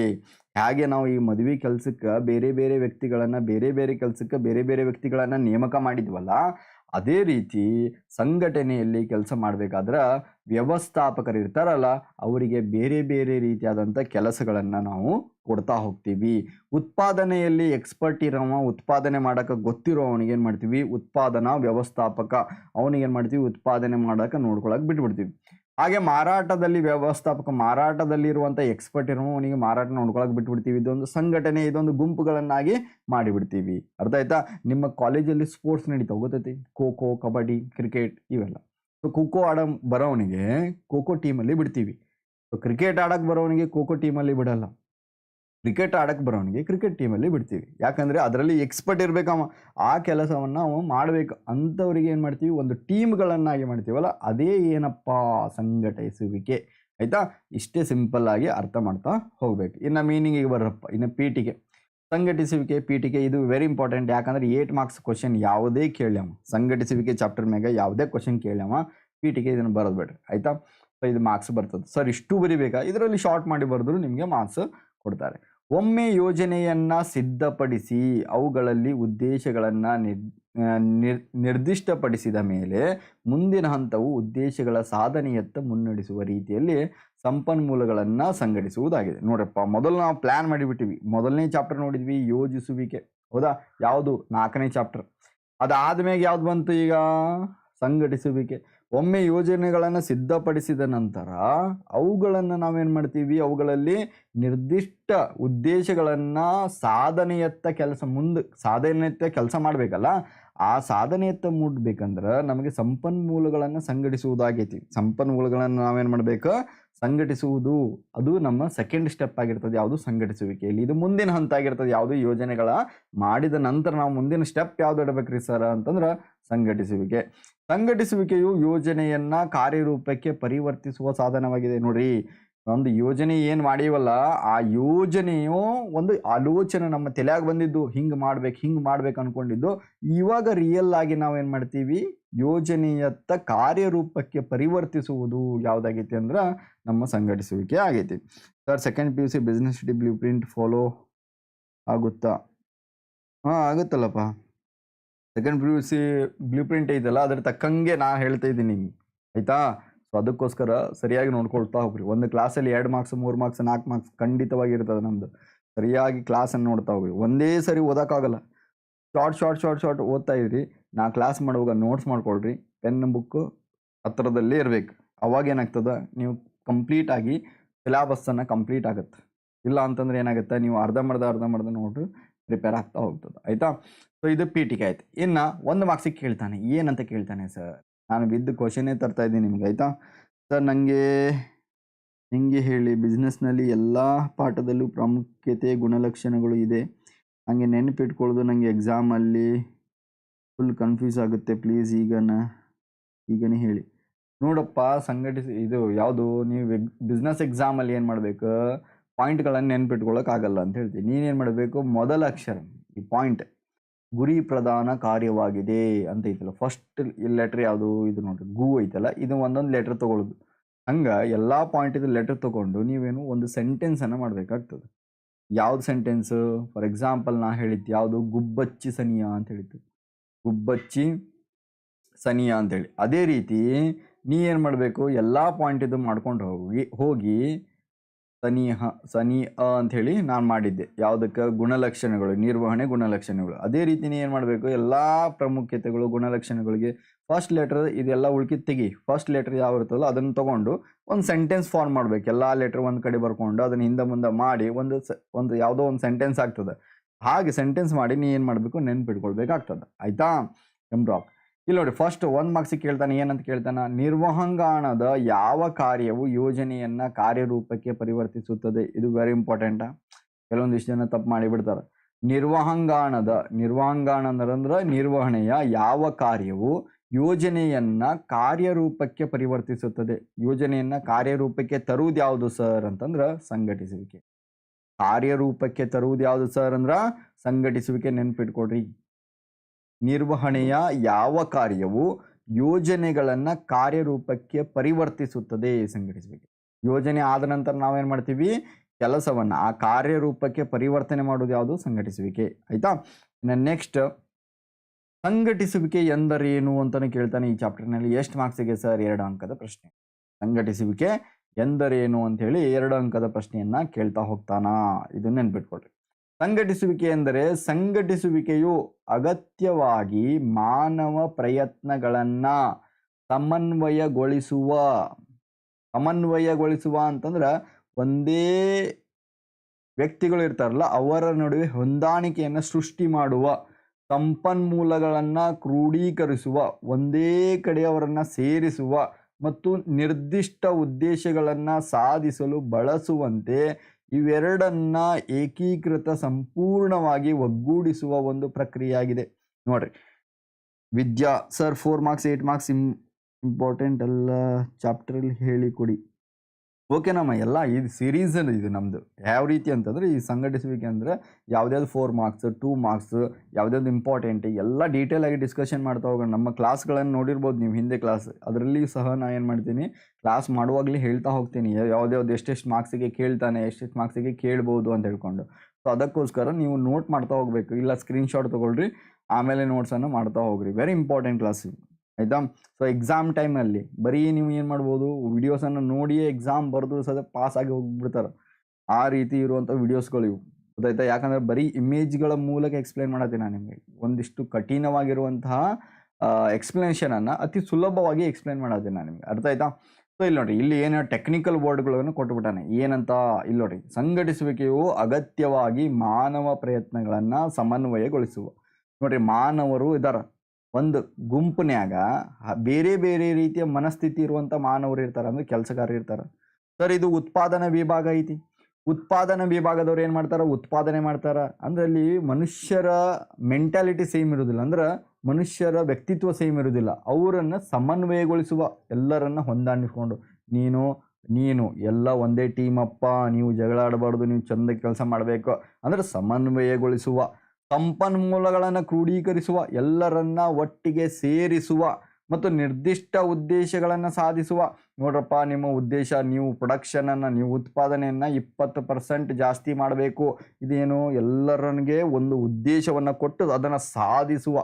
ಹಾಗೆ ನಾವು ಈ ಮದುವೆ ಕೆಲಸಕ್ಕೆ ಬೇರೆ ಬೇರೆ ವ್ಯಕ್ತಿಗಳನ್ನು, ಬೇರೆ ಬೇರೆ ಕೆಲಸಕ್ಕೆ ಬೇರೆ ಬೇರೆ ವ್ಯಕ್ತಿಗಳನ್ನು ನೇಮಕ ಮಾಡಿದ್ವಲ್ಲ, ಅದೇ ರೀತಿ ಸಂಘಟನೆಯಲ್ಲಿ ಕೆಲಸ ಮಾಡಬೇಕಾದ್ರೆ ವ್ಯವಸ್ಥಾಪಕರು ಇರ್ತಾರಲ್ಲ, ಅವರಿಗೆ ಬೇರೆ ಬೇರೆ ರೀತಿಯಾದಂಥ ಕೆಲಸಗಳನ್ನು ನಾವು ಕೊಡ್ತಾ ಹೋಗ್ತೀವಿ. ಉತ್ಪಾದನೆಯಲ್ಲಿ ಎಕ್ಸ್ಪರ್ಟ್ ಇರೋವ, ಉತ್ಪಾದನೆ ಮಾಡೋಕೆ ಗೊತ್ತಿರೋ ಅವನಿಗೆ ಏನು ಮಾಡ್ತೀವಿ? ಉತ್ಪಾದನಾ ವ್ಯವಸ್ಥಾಪಕ. ಅವನಿಗೆ ಏನು ಮಾಡ್ತೀವಿ? ಉತ್ಪಾದನೆ ಮಾಡೋಕೆ ನೋಡ್ಕೊಳಕ್ಕೆ ಬಿಟ್ಬಿಡ್ತೀವಿ. ಹಾಗೆ ಮಾರಾಟದಲ್ಲಿ ವ್ಯವಸ್ಥಾಪಕ ಮಾರಾಟದಲ್ಲಿರುವಂಥ ಎಕ್ಸ್ಪರ್ಟ್ ಇರೋ ಅವನಿಗೆ ಮಾರಾಟ ನೋಡ್ಕೊಳಕ್ಕೆ ಬಿಟ್ಬಿಡ್ತೀವಿ. ಇದೊಂದು ಸಂಘಟನೆ, ಇದೊಂದು ಗುಂಪುಗಳನ್ನಾಗಿ ಮಾಡಿಬಿಡ್ತೀವಿ. ಅರ್ಥ ಆಯ್ತಾ? ನಿಮ್ಮ ಕಾಲೇಜಲ್ಲಿ ಸ್ಪೋರ್ಟ್ಸ್ ನಡೀತಾ ಗೊತ್ತೈತಿ? ಖೋ ಖೋ, ಕಬಡ್ಡಿ ಕ್ರಿಕೆಟ್ ಇವೆಲ್ಲ. ಸೊ ಖೋ ಖೋ ಆಡೋ ಬರೋವನಿಗೆ, ಖೋ ಖೋ ಟೀಮಲ್ಲಿ ಬಿಡ್ತೀವಿ. ಸೊ ಕ್ರಿಕೆಟ್ ಆಡೋಕೆ ಬರೋವನಿಗೆ ಖೋ ಖೋ ಟೀಮಲ್ಲಿ ಬಿಡಲ್ಲ. ಕ್ರಿಕೆಟ್ ಆಡಕ್ಕೆ ಬರೋನಿಗೆ ಕ್ರಿಕೆಟ್ ಟೀಮಲ್ಲಿ ಬಿಡ್ತೀವಿ. ಯಾಕಂದರೆ ಅದರಲ್ಲಿ ಎಕ್ಸ್ಪರ್ಟ್ ಇರಬೇಕಮ್ಮ ಆ ಕೆಲಸವನ್ನು ನಾವು ಮಾಡಬೇಕು. ಅಂಥವ್ರಿಗೆ ಏನು ಮಾಡ್ತೀವಿ? ಒಂದು ಟೀಮ್ಗಳನ್ನಾಗಿ ಮಾಡ್ತೀವಲ್ಲ, ಅದೇ ಏನಪ್ಪ ಸಂಘಟಿಸುವಿಕೆ. ಆಯಿತಾ? ಇಷ್ಟೇ ಸಿಂಪಲ್ ಆಗಿ ಅರ್ಥ ಮಾಡ್ತಾ ಹೋಗ್ಬೇಕು. ಇನ್ನು ಮೀನಿಂಗಿಗೆ ಬರಪ್ಪ. ಇನ್ನು ಪೀಟಿಗೆ ಸಂಘಟಿಸುವಿಕೆ ಪೀಠಿಕೆ ಇದು ವೆರಿ ಇಂಪಾರ್ಟೆಂಟ್ ಯಾಕಂದರೆ ಏಟ್ ಮಾರ್ಕ್ಸ್ ಕ್ವಶನ್ ಯಾವುದೇ ಕೇಳ್ಯಮ್ಮ ಸಂಘಟಿಸುವಿಕೆ ಚಾಪ್ಟರ್ ಮ್ಯಾಗ ಯಾವುದೇ ಕ್ವಶನ್ ಕೇಳ್ಯಮ್ಮ ಪೀಟಿಗೆ ಇದನ್ನು ಬರೋದು ಬೇಡ್ರಿ. ಆಯಿತಾ? ಸೊ ಇದು ಮಾರ್ಕ್ಸ್ ಬರ್ತದೆ. ಸರ್, ಇಷ್ಟು ಬರಿಬೇಕಾ? ಇದರಲ್ಲಿ ಶಾರ್ಟ್ ಮಾಡಿ ಬರೆದ್ರು ನಿಮಗೆ ಮಾರ್ಕ್ಸ್ ಕೊಡ್ತಾರೆ. ಒಮ್ಮೆ ಯೋಜನೆಯನ್ನು ಸಿದ್ಧಪಡಿಸಿ ಅವುಗಳಲ್ಲಿ ಉದ್ದೇಶಗಳನ್ನು ನಿರ್ ನಿರ್, ನಿರ್ದಿಷ್ಟಪಡಿಸಿದ ಮೇಲೆ ಮುಂದಿನ ಹಂತವು ಉದ್ದೇಶಗಳ ಸಾಧನೆಯತ್ತ ಮುನ್ನಡೆಸುವ ರೀತಿಯಲ್ಲಿ ಸಂಪನ್ಮೂಲಗಳನ್ನು ಸಂಘಟಿಸುವುದಾಗಿದೆ. ನೋಡ್ರಪ್ಪ, ಮೊದಲು ನಾವು ಪ್ಲ್ಯಾನ್ ಮಾಡಿಬಿಟ್ಟಿವಿ. ಮೊದಲನೇ ಚಾಪ್ಟರ್ ನೋಡಿದ್ವಿ, ಯೋಜಿಸುವಿಕೆ. ಹೌದಾ? ಯಾವುದು? ನಾಲ್ಕನೇ ಚಾಪ್ಟರ್ ಅದಾದ್ಮೇಲೆ ಯಾವ್ದು ಬಂತು ಈಗ? ಸಂಘಟಿಸುವಿಕೆ. ಒಮ್ಮೆ ಯೋಜನೆಗಳನ್ನು ಸಿದ್ಧಪಡಿಸಿದ ನಂತರ ಅವುಗಳನ್ನು ನಾವೇನು ಮಾಡ್ತೀವಿ? ಅವುಗಳಲ್ಲಿ ನಿರ್ದಿಷ್ಟ ಉದ್ದೇಶಗಳನ್ನು ಸಾಧನೆಯತ್ತ ಕೆಲಸ ಮುಂದೆ ಸಾಧನೆಯತ್ತ ಕೆಲಸ ಮಾಡಬೇಕಲ್ಲ? ಆ ಸಾಧನೆಯತ್ತ ಮುಟ್ಬೇಕಂದ್ರೆ ನಮಗೆ ಸಂಪನ್ಮೂಲಗಳನ್ನು ಸಂಘಟಿಸುವುದಾಗೈತಿ. ಸಂಪನ್ಮೂಲಗಳನ್ನು ನಾವೇನು ಮಾಡಬೇಕು? ಸಂಘಟಿಸುವುದು. ಅದು ನಮ್ಮ ಸೆಕೆಂಡ್ ಸ್ಟೆಪ್ ಆಗಿರ್ತದೆ. ಯಾವುದು ಸಂಘಟಿಸುವಿಕೆಯಲ್ಲಿ. ಇದು ಮುಂದಿನ ಹಂತ ಆಗಿರ್ತದೆ. ಯಾವುದು ಯೋಜನೆಗಳ ಮಾಡಿದ ನಂತರ ನಾವು ಮುಂದಿನ ಸ್ಟೆಪ್ ಯಾವ್ದು ಇಡಬೇಕ್ರಿ ಸರ್ ಅಂತಂದ್ರೆ ಸಂಘಟಿಸುವಿಕೆ. ಸಂಘಟಿಸುವಿಕೆಯು ಯೋಜನೆಯನ್ನ ಕಾರ್ಯರೂಪಕ್ಕೆ ಪರಿವರ್ತಿಸುವ ಸಾಧನವಾಗಿದೆ ನೋಡ್ರಿ. ಒಂದು ಯೋಜನೆ ಏನು ಮಾಡೀವಲ್ಲ, ಆ ಯೋಜನೆಯು ಒಂದು ಆಲೋಚನೆ ನಮ್ಮ ತಲೆಯಾಗ ಬಂದಿದ್ದು, ಹಿಂಗೆ ಮಾಡ್ಬೇಕು ಹಿಂಗೆ ಮಾಡ್ಬೇಕು ಅನ್ಕೊಂಡಿದ್ದು, ಇವಾಗ ರಿಯಲ್ ಆಗಿ ನಾವೇನು ಮಾಡ್ತೀವಿ? ಯೋಜನೆಯತ್ತ ಕಾರ್ಯರೂಪಕ್ಕೆ ಪರಿವರ್ತಿಸುವುದು ಯಾವುದಾಗೈತಿ ಅಂದ್ರೆ ನಮ್ಮ ಸಂಘಟಿಸುವಿಕೆ ಆಗೈತಿ. Sir second P U C business D blueprint follow ಆಗುತ್ತಾ? ಹಾಂ, ಆಗುತ್ತಲ್ಲಪ್ಪ. Second P U C blueprint ಐತಲ್ಲ, ಅದ್ರ ತಕ್ಕಂಗೆ ನಾ ಹೇಳ್ತಾ ಇದ್ದೀನಿ ಆಯಿತಾ? ಸೊ ಅದಕ್ಕೋಸ್ಕರ ಸರಿಯಾಗಿ ನೋಡ್ಕೊಳ್ತಾ ಹೋಗ್ರಿ. ಒಂದು ಕ್ಲಾಸಲ್ಲಿ ಎರಡು ಮಾರ್ಕ್ಸ್ ಮೂರು ಮಾರ್ಕ್ಸ್ ನಾಲ್ಕು ಮಾರ್ಕ್ಸ್ ಖಂಡಿತವಾಗಿ ಇರ್ತದೆ ನಮ್ಮದು ಸರಿಯಾಗಿ ಕ್ಲಾಸನ್ನು ನೋಡ್ತಾ ಹೋಗ್ರಿ. ಒಂದೇ ಸರಿ ಓದೋಕ್ಕಾಗಲ್ಲ. ಶಾರ್ಟ್ ಶಾರ್ಟ್ ಶಾರ್ಟ್ ಶಾರ್ಟ್ ಓದ್ತಾ ಇದ್ರಿ. ನಾ ಕ್ಲಾಸ್ ಮಾಡುವಾಗ ನೋಟ್ಸ್ ಮಾಡ್ಕೊಳ್ರಿ. ಪೆನ್ ಬುಕ್ಕು ಹತ್ತಿರದಲ್ಲೇ ಇರಬೇಕು. ಅವಾಗ ಏನಾಗ್ತದೆ? ನೀವು ಕಂಪ್ಲೀಟಾಗಿ ಸಿಲೆಬಸ್ಸನ್ನು ಕಂಪ್ಲೀಟ್ ಆಗುತ್ತೆ. ಇಲ್ಲ ಅಂತಂದ್ರೆ ಏನಾಗುತ್ತೆ? ನೀವು ಅರ್ಧಂಬರ್ಧ ಅರ್ಧಂಬರ್ಧ ನೋಡ್ರಿ ಪ್ರಿಪೇರ್ ಆಗ್ತಾ ಹೋಗ್ತದೆ. ಆಯಿತಾ? ಸೊ ಇದು ಪಿ ಟಿಕೆ ಆಯ್ತು. ಇನ್ನು ಒಂದು ಮಾರ್ಕ್ಸಿಗೆ ಕೇಳ್ತಾನೆ ಏನಂತ ಕೇಳ್ತಾನೆ ಸರ್ ನಾನು ಬಿದ್ದು ಕ್ವಶನೇ ತರ್ತಾ ಇದ್ದೀನಿ ನಿಮ್ಗೆ, ಆಯಿತಾ? ಸರ್ ನನಗೆ ಹಿಂಗೆ ಹೇಳಿ ಬಿಸ್ನೆಸ್ನಲ್ಲಿ ಎಲ್ಲ ಪಾಠದಲ್ಲೂ ಪ್ರಾಮುಖ್ಯತೆ, ಗುಣಲಕ್ಷಣಗಳು ಇದೆ. ಹಾಗೆ ನೆನಪಿಟ್ಕೊಳ್ಳೋದು ನನಗೆ ಎಕ್ಸಾಮಲ್ಲಿ ಫುಲ್ ಕನ್ಫ್ಯೂಸ್ ಆಗುತ್ತೆ. ಪ್ಲೀಸ್ ಈಗನ ಈಗನೇ ಹೇಳಿ. ನೋಡಪ್ಪ, ಸಂಘಟಿಸಿ, ಇದು ಯಾವುದು, ನೀವು ಬಿಸ್ನೆಸ್ ಎಕ್ಸಾಮಲ್ಲಿ ಏನು ಮಾಡಬೇಕು? ಪಾಯಿಂಟ್ಗಳನ್ನು ನೆನ್ಪಿಟ್ಕೊಳ್ಳೋಕ್ಕಾಗಲ್ಲ ಅಂತ ಹೇಳ್ತೀನಿ ನೀನೇನು ಮಾಡಬೇಕು? ಮೊದಲ ಅಕ್ಷರ, ಈ ಪಾಯಿಂಟ್ ಗುರಿ ಪ್ರಧಾನ ಕಾರ್ಯವಾಗಿದೆ ಅಂತ ಐತಲ್ಲ. ಫಸ್ಟ್ ಲೆಟ್ರ್ ಯಾವುದು? ಇದು ನೋಡ್ರಿ, ಗು ಐತಲ್ಲ. ಇದು ಒಂದೊಂದು ಲೆಟ್ರ್ ತೊಗೊಳ್ಳೋದು ಹಂಗೆ ಎಲ್ಲ ಪಾಯಿಂಟಿದು ಲೆಟ್ರ್ ತೊಗೊಂಡು ನೀವೇನು ಒಂದು ಸೆಂಟೆನ್ಸನ್ನು ಮಾಡಬೇಕಾಗ್ತದೆ. ಯಾವ್ದು ಸೆಂಟೆನ್ಸು ಫಾರ್ ಎಕ್ಸಾಂಪಲ್ ನಾ ಹೇಳಿದ್ದು ಯಾವುದು? ಗುಬ್ಬಚ್ಚಿ ಸನಿಯ ಅಂತ ಹೇಳಿದ್ದು. ಗುಬ್ಬಚ್ಚಿ ಸನಿಯ ಅಂತೇಳಿ ಅದೇ ರೀತಿ ನೀ ಏನು ಮಾಡಬೇಕು? ಎಲ್ಲ ಪಾಯಿಂಟ್ ಇದು ಮಾಡ್ಕೊಂಡು ಹೋಗಿ ಹೋಗಿ ಸನಿಹ ಸನಿ ಅ ಅಂಥೇಳಿ ನಾನು ಮಾಡಿದ್ದೆ. ಯಾವುದಕ್ಕೆ? ಗುಣಲಕ್ಷಣಗಳು, ನಿರ್ವಹಣೆ ಗುಣಲಕ್ಷಣಗಳು. ಅದೇ ರೀತಿ ನೀ ಏನು ಮಾಡಬೇಕು? ಎಲ್ಲ ಪ್ರಾಮುಖ್ಯತೆಗಳು, ಗುಣಲಕ್ಷಣಗಳಿಗೆ ಫಸ್ಟ್ ಲೆಟರ್ ಇದೆಲ್ಲ ಉಳ್ಕಿ ತೆಗಿ. ಫಸ್ಟ್ ಲೆಟರ್ ಯಾವ ಇರ್ತದೋ ಅದನ್ನು ತೊಗೊಂಡು ಒಂದು ಸೆಂಟೆನ್ಸ್ ಫಾರ್ಮ್ ಮಾಡಬೇಕು. ಎಲ್ಲ ಲೆಟರ್ ಒಂದು ಕಡೆ ಬರ್ಕೊಂಡು ಅದನ್ನ ಹಿಂದೆ ಮುಂದೆ ಮಾಡಿ ಒಂದು ಒಂದು ಯಾವುದೋ ಒಂದು ಸೆಂಟೆನ್ಸ್ ಆಗ್ತದೆ. ಹಾಗೆ ಸೆಂಟೆನ್ಸ್ ಮಾಡಿ ನೀ ಏನು ಮಾಡಬೇಕು? ನೆನ್ಪಿಟ್ಕೊಳ್ಬೇಕಾಗ್ತದೆ. ಆಯಿತಾ? ಎಂಬ್ರಾಕ್ ಇಲ್ಲಿ ನೋಡಿ ಫಸ್ಟ್ ಒಂದು ಮಾರ್ಕ್ಸ್ ಕೇಳ್ತಾನೆ ಏನಂತ ಕೇಳ್ತಾನೆ? ನಿರ್ವಹಂಗಾಣದ ಯಾವ ಕಾರ್ಯವು ಯೋಜನೆಯನ್ನ ಕಾರ್ಯರೂಪಕ್ಕೆ ಪರಿವರ್ತಿಸುತ್ತದೆ? ಇದು ವೆರಿ ಇಂಪಾರ್ಟೆಂಟ್ ಕೆಲವೊಂದಿಷ್ಟು ಜನ ತಪ್ಪು ಮಾಡಿಬಿಡ್ತಾರೆ ನಿರ್ವಹಂಗಾಣದ ನಿರ್ವಹಂಗಾಣ ಅಂದ್ರೆ ನಿರ್ವಹಣೆಯ ಯಾವ ಕಾರ್ಯವು ಯೋಜನೆಯನ್ನ ಕಾರ್ಯರೂಪಕ್ಕೆ ಪರಿವರ್ತಿಸುತ್ತದೆ? ಯೋಜನೆಯನ್ನ ಕಾರ್ಯರೂಪಕ್ಕೆ ತರುವುದು ಯಾವುದು ಸರ್ ಅಂತಂದ್ರೆ ಸಂಘಟಿಸುವಿಕೆ. ಕಾರ್ಯರೂಪಕ್ಕೆ ತರುವುದು ಯಾವುದು ಸರ್ ಅಂದ್ರೆ ಸಂಘಟಿಸುವಿಕೆ ನೆನ್ಪಿಟ್ಕೊಡ್ರಿ ನಿರ್ವಹಣೆಯ ಯಾವ ಕಾರ್ಯವು ಯೋಜನೆಗಳನ್ನು ಕಾರ್ಯರೂಪಕ್ಕೆ ಪರಿವರ್ತಿಸುತ್ತದೆ ಸಂಘಟಿಸುವಿಕೆ ಯೋಜನೆ ಆದ ನಂತರ ನಾವೇನು ಮಾಡ್ತೀವಿ? ಕೆಲಸವನ್ನು ಆ ಕಾರ್ಯರೂಪಕ್ಕೆ ಪರಿವರ್ತನೆ ಮಾಡೋದು ಯಾವುದು? ಸಂಘಟಿಸುವಿಕೆ. ಆಯ್ತಾ? ಇನ್ನು ನೆಕ್ಸ್ಟ್ ಸಂಘಟಿಸುವಿಕೆ ಎಂದರೇನು ಅಂತಾನೆ ಕೇಳ್ತಾನೆ ಈ ಚಾಪ್ಟರ್ನಲ್ಲಿ. ಎಷ್ಟು ಮಾರ್ಕ್ಸಿಗೆ ಸರ್? ಎರಡು ಅಂಕದ ಪ್ರಶ್ನೆ. ಸಂಘಟಿಸುವಿಕೆ ಎಂದರೇನು ಅಂತ ಹೇಳಿ ಎರಡು ಅಂಕದ ಪ್ರಶ್ನೆಯನ್ನ ಕೇಳ್ತಾ ಹೋಗ್ತಾನ? ಇದನ್ನ ನೆನ್ಪಿಟ್ಕೊಳ್ರಿ. ಸಂಘಟಿಸುವಿಕೆ ಎಂದರೆ ಸಂಘಟಿಸುವಿಕೆಯು ಅಗತ್ಯವಾಗಿ ಮಾನವ ಪ್ರಯತ್ನಗಳನ್ನು ಸಮನ್ವಯಗೊಳಿಸುವ. ಸಮನ್ವಯಗೊಳಿಸುವ ಅಂತಂದ್ರೆ ಒಂದೇ ವ್ಯಕ್ತಿಗಳು ಇರ್ತಾರಲ್ಲ, ಅವರ ನಡುವೆ ಹೊಂದಾಣಿಕೆಯನ್ನು ಸೃಷ್ಟಿ ಮಾಡುವ, ಸಂಪನ್ಮೂಲಗಳನ್ನು ಕ್ರೋಢೀಕರಿಸುವ ಒಂದೇ ಕಡೆ ಅವರನ್ನ ಸೇರಿಸುವ ಮತ್ತು ನಿರ್ದಿಷ್ಟ ಉದ್ದೇಶಗಳನ್ನು ಸಾಧಿಸಲು ಬಳಸುವಂತೆ ಇವೆರಡನ್ನ ಏಕೀಕೃತ ಸಂಪೂರ್ಣವಾಗಿ ಒಗ್ಗೂಡಿಸುವ ಒಂದು ಪ್ರಕ್ರಿಯೆಯಾಗಿದೆ. ನೋಡ್ರಿ. Vidya sir four marks eight marks important ಎಲ್ಲ ಚಾಪ್ಟ್ರಲ್ಲಿ ಹೇಳಿ ಕೊಡಿ ಓಕೆನಮ್ಮ ಎಲ್ಲ ಇದು ಸೀರೀಸ್ ಇದು ನಮ್ಮದು ಯಾವ ರೀತಿ ಅಂತಂದರೆ ಈ ಸಂಘಟಿಸುವಿಕೆ ಅಂದರೆ ಯಾವುದ್ಯಾವ್ದು ಫೋರ್ ಮಾರ್ಕ್ಸ್ ಟೂ ಮಾರ್ಕ್ಸ್ ಯಾವುದ್ಯಾವ್ದು ಇಂಪಾರ್ಟೆಂಟ್ ಎಲ್ಲ ಡೀಟೇಲ್ ಆಗಿ ಡಿಸ್ಕಷನ್ ಮಾಡ್ತಾ ಹೋಗೋಣ. ನಮ್ಮ ಕ್ಲಾಸ್ಗಳನ್ನು ನೋಡಿರ್ಬೋದು ನೀವು ಹಿಂದೆ ಕ್ಲಾಸ್ ಅದರಲ್ಲಿ ಸಹ ನಾನು ಏನು ಮಾಡ್ತೀನಿ ಕ್ಲಾಸ್ ಮಾಡುವಾಗಲೇ ಹೇಳ್ತಾ ಹೋಗ್ತೀನಿ. ಯಾವುದ್ಯಾವ್ದು ಎಷ್ಟೆಷ್ಟು ಮಾರ್ಕ್ಸಿಗೆ ಕೇಳ್ತಾನೆ, ಎಷ್ಟೆಷ್ಟು ಮಾರ್ಕ್ಸಿಗೆ ಕೇಳ್ಬೋದು ಅಂತ ಹೇಳ್ಕೊಂಡು. ಸೊ ಅದಕ್ಕೋಸ್ಕರ ನೀವು ನೋಟ್ ಮಾಡ್ತಾ ಹೋಗಬೇಕು. ಇಲ್ಲ ಸ್ಕ್ರೀನ್ಶಾಟ್ ತೊಗೊಳ್ರಿ, ಆಮೇಲೆ ನೋಟ್ಸನ್ನು ಮಾಡ್ತಾ ಹೋಗ್ರಿ. ವೆರಿ ಇಂಪಾರ್ಟೆಂಟ್ ಕ್ಲಾಸ್ ಆಯಿತಾ? ಸೊ ಎಕ್ಸಾಮ್ ಟೈಮಲ್ಲಿ ಬರೀ ನೀವು ಏನು ಮಾಡ್ಬೋದು ವಿಡಿಯೋಸನ್ನು ನೋಡಿಯೇ ಎಕ್ಸಾಮ್ ಬರೆದು ಸದ ಪಾಸ್ ಆಗಿ ಹೋಗ್ಬಿಡ್ತಾರೆ. ಆ ರೀತಿ ಇರುವಂಥ ವಿಡಿಯೋಸ್ಗಳು ಇವು. ಗೊತ್ತಾಯ್ತಾ? ಯಾಕಂದರೆ ಬರೀ ಇಮೇಜ್ಗಳ ಮೂಲಕ ಎಕ್ಸ್ಪ್ಲೈನ್ ಮಾಡತ್ತೀನಿ ನಾನು ನಿಮಗೆ. ಒಂದಿಷ್ಟು ಕಠಿಣವಾಗಿರುವಂತಹ ಎಕ್ಸ್ಪ್ಲನೇಷನನ್ನು ಅತಿ ಸುಲಭವಾಗಿ ಎಕ್ಸ್ಪ್ಲೈನ್ ಮಾಡತ್ತೀನಿ ನಾನು ನಿಮಗೆ. ಅರ್ಥ ಆಯ್ತಾ? ಸೊ ಇಲ್ಲಿ ನೋಡಿ ಇಲ್ಲಿ ಏನು ಟೆಕ್ನಿಕಲ್ ವರ್ಡ್ಗಳನ್ನು ಕೊಟ್ಬಿಟ್ಟಾನೆ. ಏನಂತ? ಇಲ್ಲಿ ನೋಡಿ ಸಂಘಟಿಸುವಿಕೆಯು ಅಗತ್ಯವಾಗಿ ಮಾನವ ಪ್ರಯತ್ನಗಳನ್ನು ಸಮನ್ವಯಗೊಳಿಸುವ. ನೋಡಿರಿ, ಮಾನವರು ಇದಾರ. ಒಂದು ಗುಂಪಿನ್ಯಾಗ ಬೇರೆ ಬೇರೆ ರೀತಿಯ ಮನಸ್ಥಿತಿ ಇರುವಂಥ ಮಾನವರು ಇರ್ತಾರೆ. ಅಂದ್ರೆ ಕೆಲಸಗಾರರು ಇರ್ತಾರೆ. ಸರ್, ಇದು ಉತ್ಪಾದನಾ ವಿಭಾಗ ಐತಿ. ಉತ್ಪಾದನಾ ವಿಭಾಗದವ್ರು ಏನು ಮಾಡ್ತಾರೆ? ಉತ್ಪಾದನೆ ಮಾಡ್ತಾರೆ. ಅಂದ್ರೆ ಅಲ್ಲಿ ಮನುಷ್ಯರ ಮೆಂಟಾಲಿಟಿ ಸೇಮ್ ಇರೋದಿಲ್ಲ. ಅಂದ್ರೆ ಮನುಷ್ಯರ ವ್ಯಕ್ತಿತ್ವ ಸೇಮ್ ಇರೋದಿಲ್ಲ. ಅವರನ್ನು ಸಮನ್ವಯಗೊಳಿಸುವ ಎಲ್ಲರನ್ನ ಹೊಂದಾಣಿಸ್ಕೊಂಡು, ನೀನು ನೀನು, ಎಲ್ಲ ಒಂದೇ ಟೀಮ್ ಅಪ್ಪ, ನೀವು ಜಗಳ ಆಡಬಾರ್ದು ನೀವು ಚಂದ ಕೆಲಸ ಮಾಡಬೇಕು. ಅಂದ್ರೆ ಸಮನ್ವಯಗೊಳಿಸುವ ಸಂಪನ್ಮೂಲಗಳನ್ನು ಕ್ರೋಢೀಕರಿಸುವ ಎಲ್ಲರನ್ನ ಒಟ್ಟಿಗೆ ಸೇರಿಸುವ ಮತ್ತು ನಿರ್ದಿಷ್ಟ ಉದ್ದೇಶಗಳನ್ನು ಸಾಧಿಸುವ. ನೋಡ್ರಪ್ಪ, ನಿಮ್ಮ ಉದ್ದೇಶ ನೀವು ಪ್ರೊಡಕ್ಷನನ್ನು, ನೀವು ಉತ್ಪಾದನೆಯನ್ನು ಇಪ್ಪತ್ತು ಪರ್ಸೆಂಟ್ ಜಾಸ್ತಿ ಮಾಡಬೇಕು. ಇದೇನು ಎಲ್ಲರನಿಗೆ ಒಂದು ಉದ್ದೇಶವನ್ನು ಕೊಟ್ಟು ಅದನ್ನು ಸಾಧಿಸುವ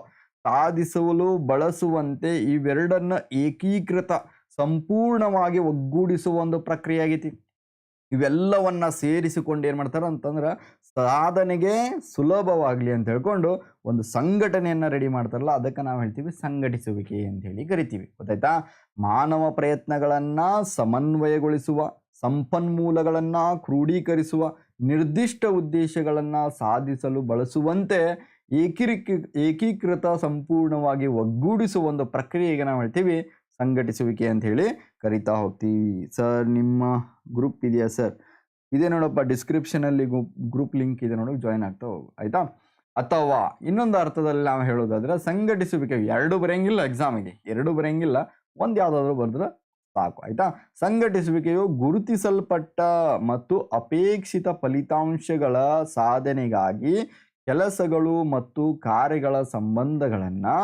ಸಾಧಿಸಲು ಬಳಸುವಂತೆ ಇವೆರಡನ್ನು ಏಕೀಕೃತ, ಸಂಪೂರ್ಣವಾಗಿ ಒಗ್ಗೂಡಿಸುವ ಒಂದು ಪ್ರಕ್ರಿಯೆ ಆಗೈತಿ ಇವೆಲ್ಲವನ್ನ ಸೇರಿಸಿಕೊಂಡು ಏನು ಮಾಡ್ತಾರೆ ಅಂತಂದ್ರೆ ಸಾಧನೆಗೆ ಸುಲಭವಾಗಲಿ ಅಂತ ಹೇಳ್ಕೊಂಡು ಒಂದು ಸಂಘಟನೆಯನ್ನು ರೆಡಿ ಮಾಡ್ತಾರಲ್ಲ, ಅದಕ್ಕೆ ನಾವು ಹೇಳ್ತೀವಿ ಸಂಘಟಿಸುವಿಕೆ ಅಂತ ಹೇಳಿ ಕರಿತೀವಿ. ಗೊತ್ತಾಯ್ತಾ? ಮಾನವ ಪ್ರಯತ್ನಗಳನ್ನು ಸಮನ್ವಯಗೊಳಿಸುವ, ಸಂಪನ್ಮೂಲಗಳನ್ನು ಕ್ರೋಢೀಕರಿಸುವ ನಿರ್ದಿಷ್ಟ ಉದ್ದೇಶಗಳನ್ನು ಸಾಧಿಸಲು ಬಳಸುವಂತೆ ಏಕೀಕೃ, ಏಕೀಕೃತ ಸಂಪೂರ್ಣವಾಗಿ ಒಗ್ಗೂಡಿಸುವ ಒಂದು ಪ್ರಕ್ರಿಯೆಗೆ ನಾವು ಹೇಳ್ತೀವಿ ಸಂಘಟಿಸುವಿಕೆ ಅಂತ ಹೇಳಿ. ಕರಿತಾ ಹೋಗ್ತೀವಿ. ಸರ್, ನಿಮ್ಮ ಗ್ರೂಪ್ ಇದೆಯಾ ಸರ್? ಇದೆ ನೋಡಪ್ಪ ಡಿಸ್ಕ್ರಿಪ್ಷನಲ್ಲಿ ಗ್ರೂಪ್ ಲಿಂಕ್ ಇದೆ ನೋಡಿ ಜಾಯ್ನ್ ಆಗ್ತಾ ಹೋಗು, ಆಯ್ತಾ? ಅಥವಾ ಇನ್ನೊಂದು ಅರ್ಥದಲ್ಲಿ ನಾವು ಹೇಳೋದಾದ್ರೆ, ಸಂಘಟಿಸುವಿಕೆ, ಎರಡು ಬರೆಯಂಗಿಲ್ಲ ಎಕ್ಸಾಮಿಗೆ ಎರಡು ಬರೆಯಂಗಿಲ್ಲ, ಒಂದು ಯಾವುದಾದ್ರೂ ಬರೆದ್ರೆ ಸಾಕು, ಆಯ್ತಾ? ಸಂಘಟಿಸುವಿಕೆಯು ಗುರುತಿಸಲ್ಪಟ್ಟ ಮತ್ತು ಅಪೇಕ್ಷಿತ ಫಲಿತಾಂಶಗಳ ಸಾಧನೆಗಾಗಿ ಕೆಲಸಗಳು ಮತ್ತು ಕಾರ್ಯಗಳ ಸಂಬಂಧಗಳನ್ನು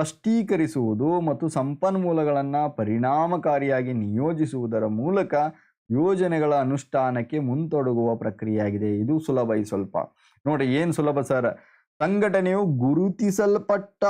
ಸ್ಪಷ್ಟೀಕರಿಸುವುದು ಮತ್ತು ಸಂಪನ್ಮೂಲಗಳನ್ನು ಪರಿಣಾಮಕಾರಿಯಾಗಿ ನಿಯೋಜಿಸುವುದರ ಮೂಲಕ ಯೋಜನೆಗಳ ಅನುಷ್ಠಾನಕ್ಕೆ ಮುಂತೊಡಗುವ ಪ್ರಕ್ರಿಯೆಯಾಗಿದೆ. ಇದು ಸುಲಭ, ಈ ಸ್ವಲ್ಪ. ನೋಡಿ, ಏನು ಸುಲಭ ಸರ್? ಸಂಘಟನೆಯು ಗುರುತಿಸಲ್ಪಟ್ಟ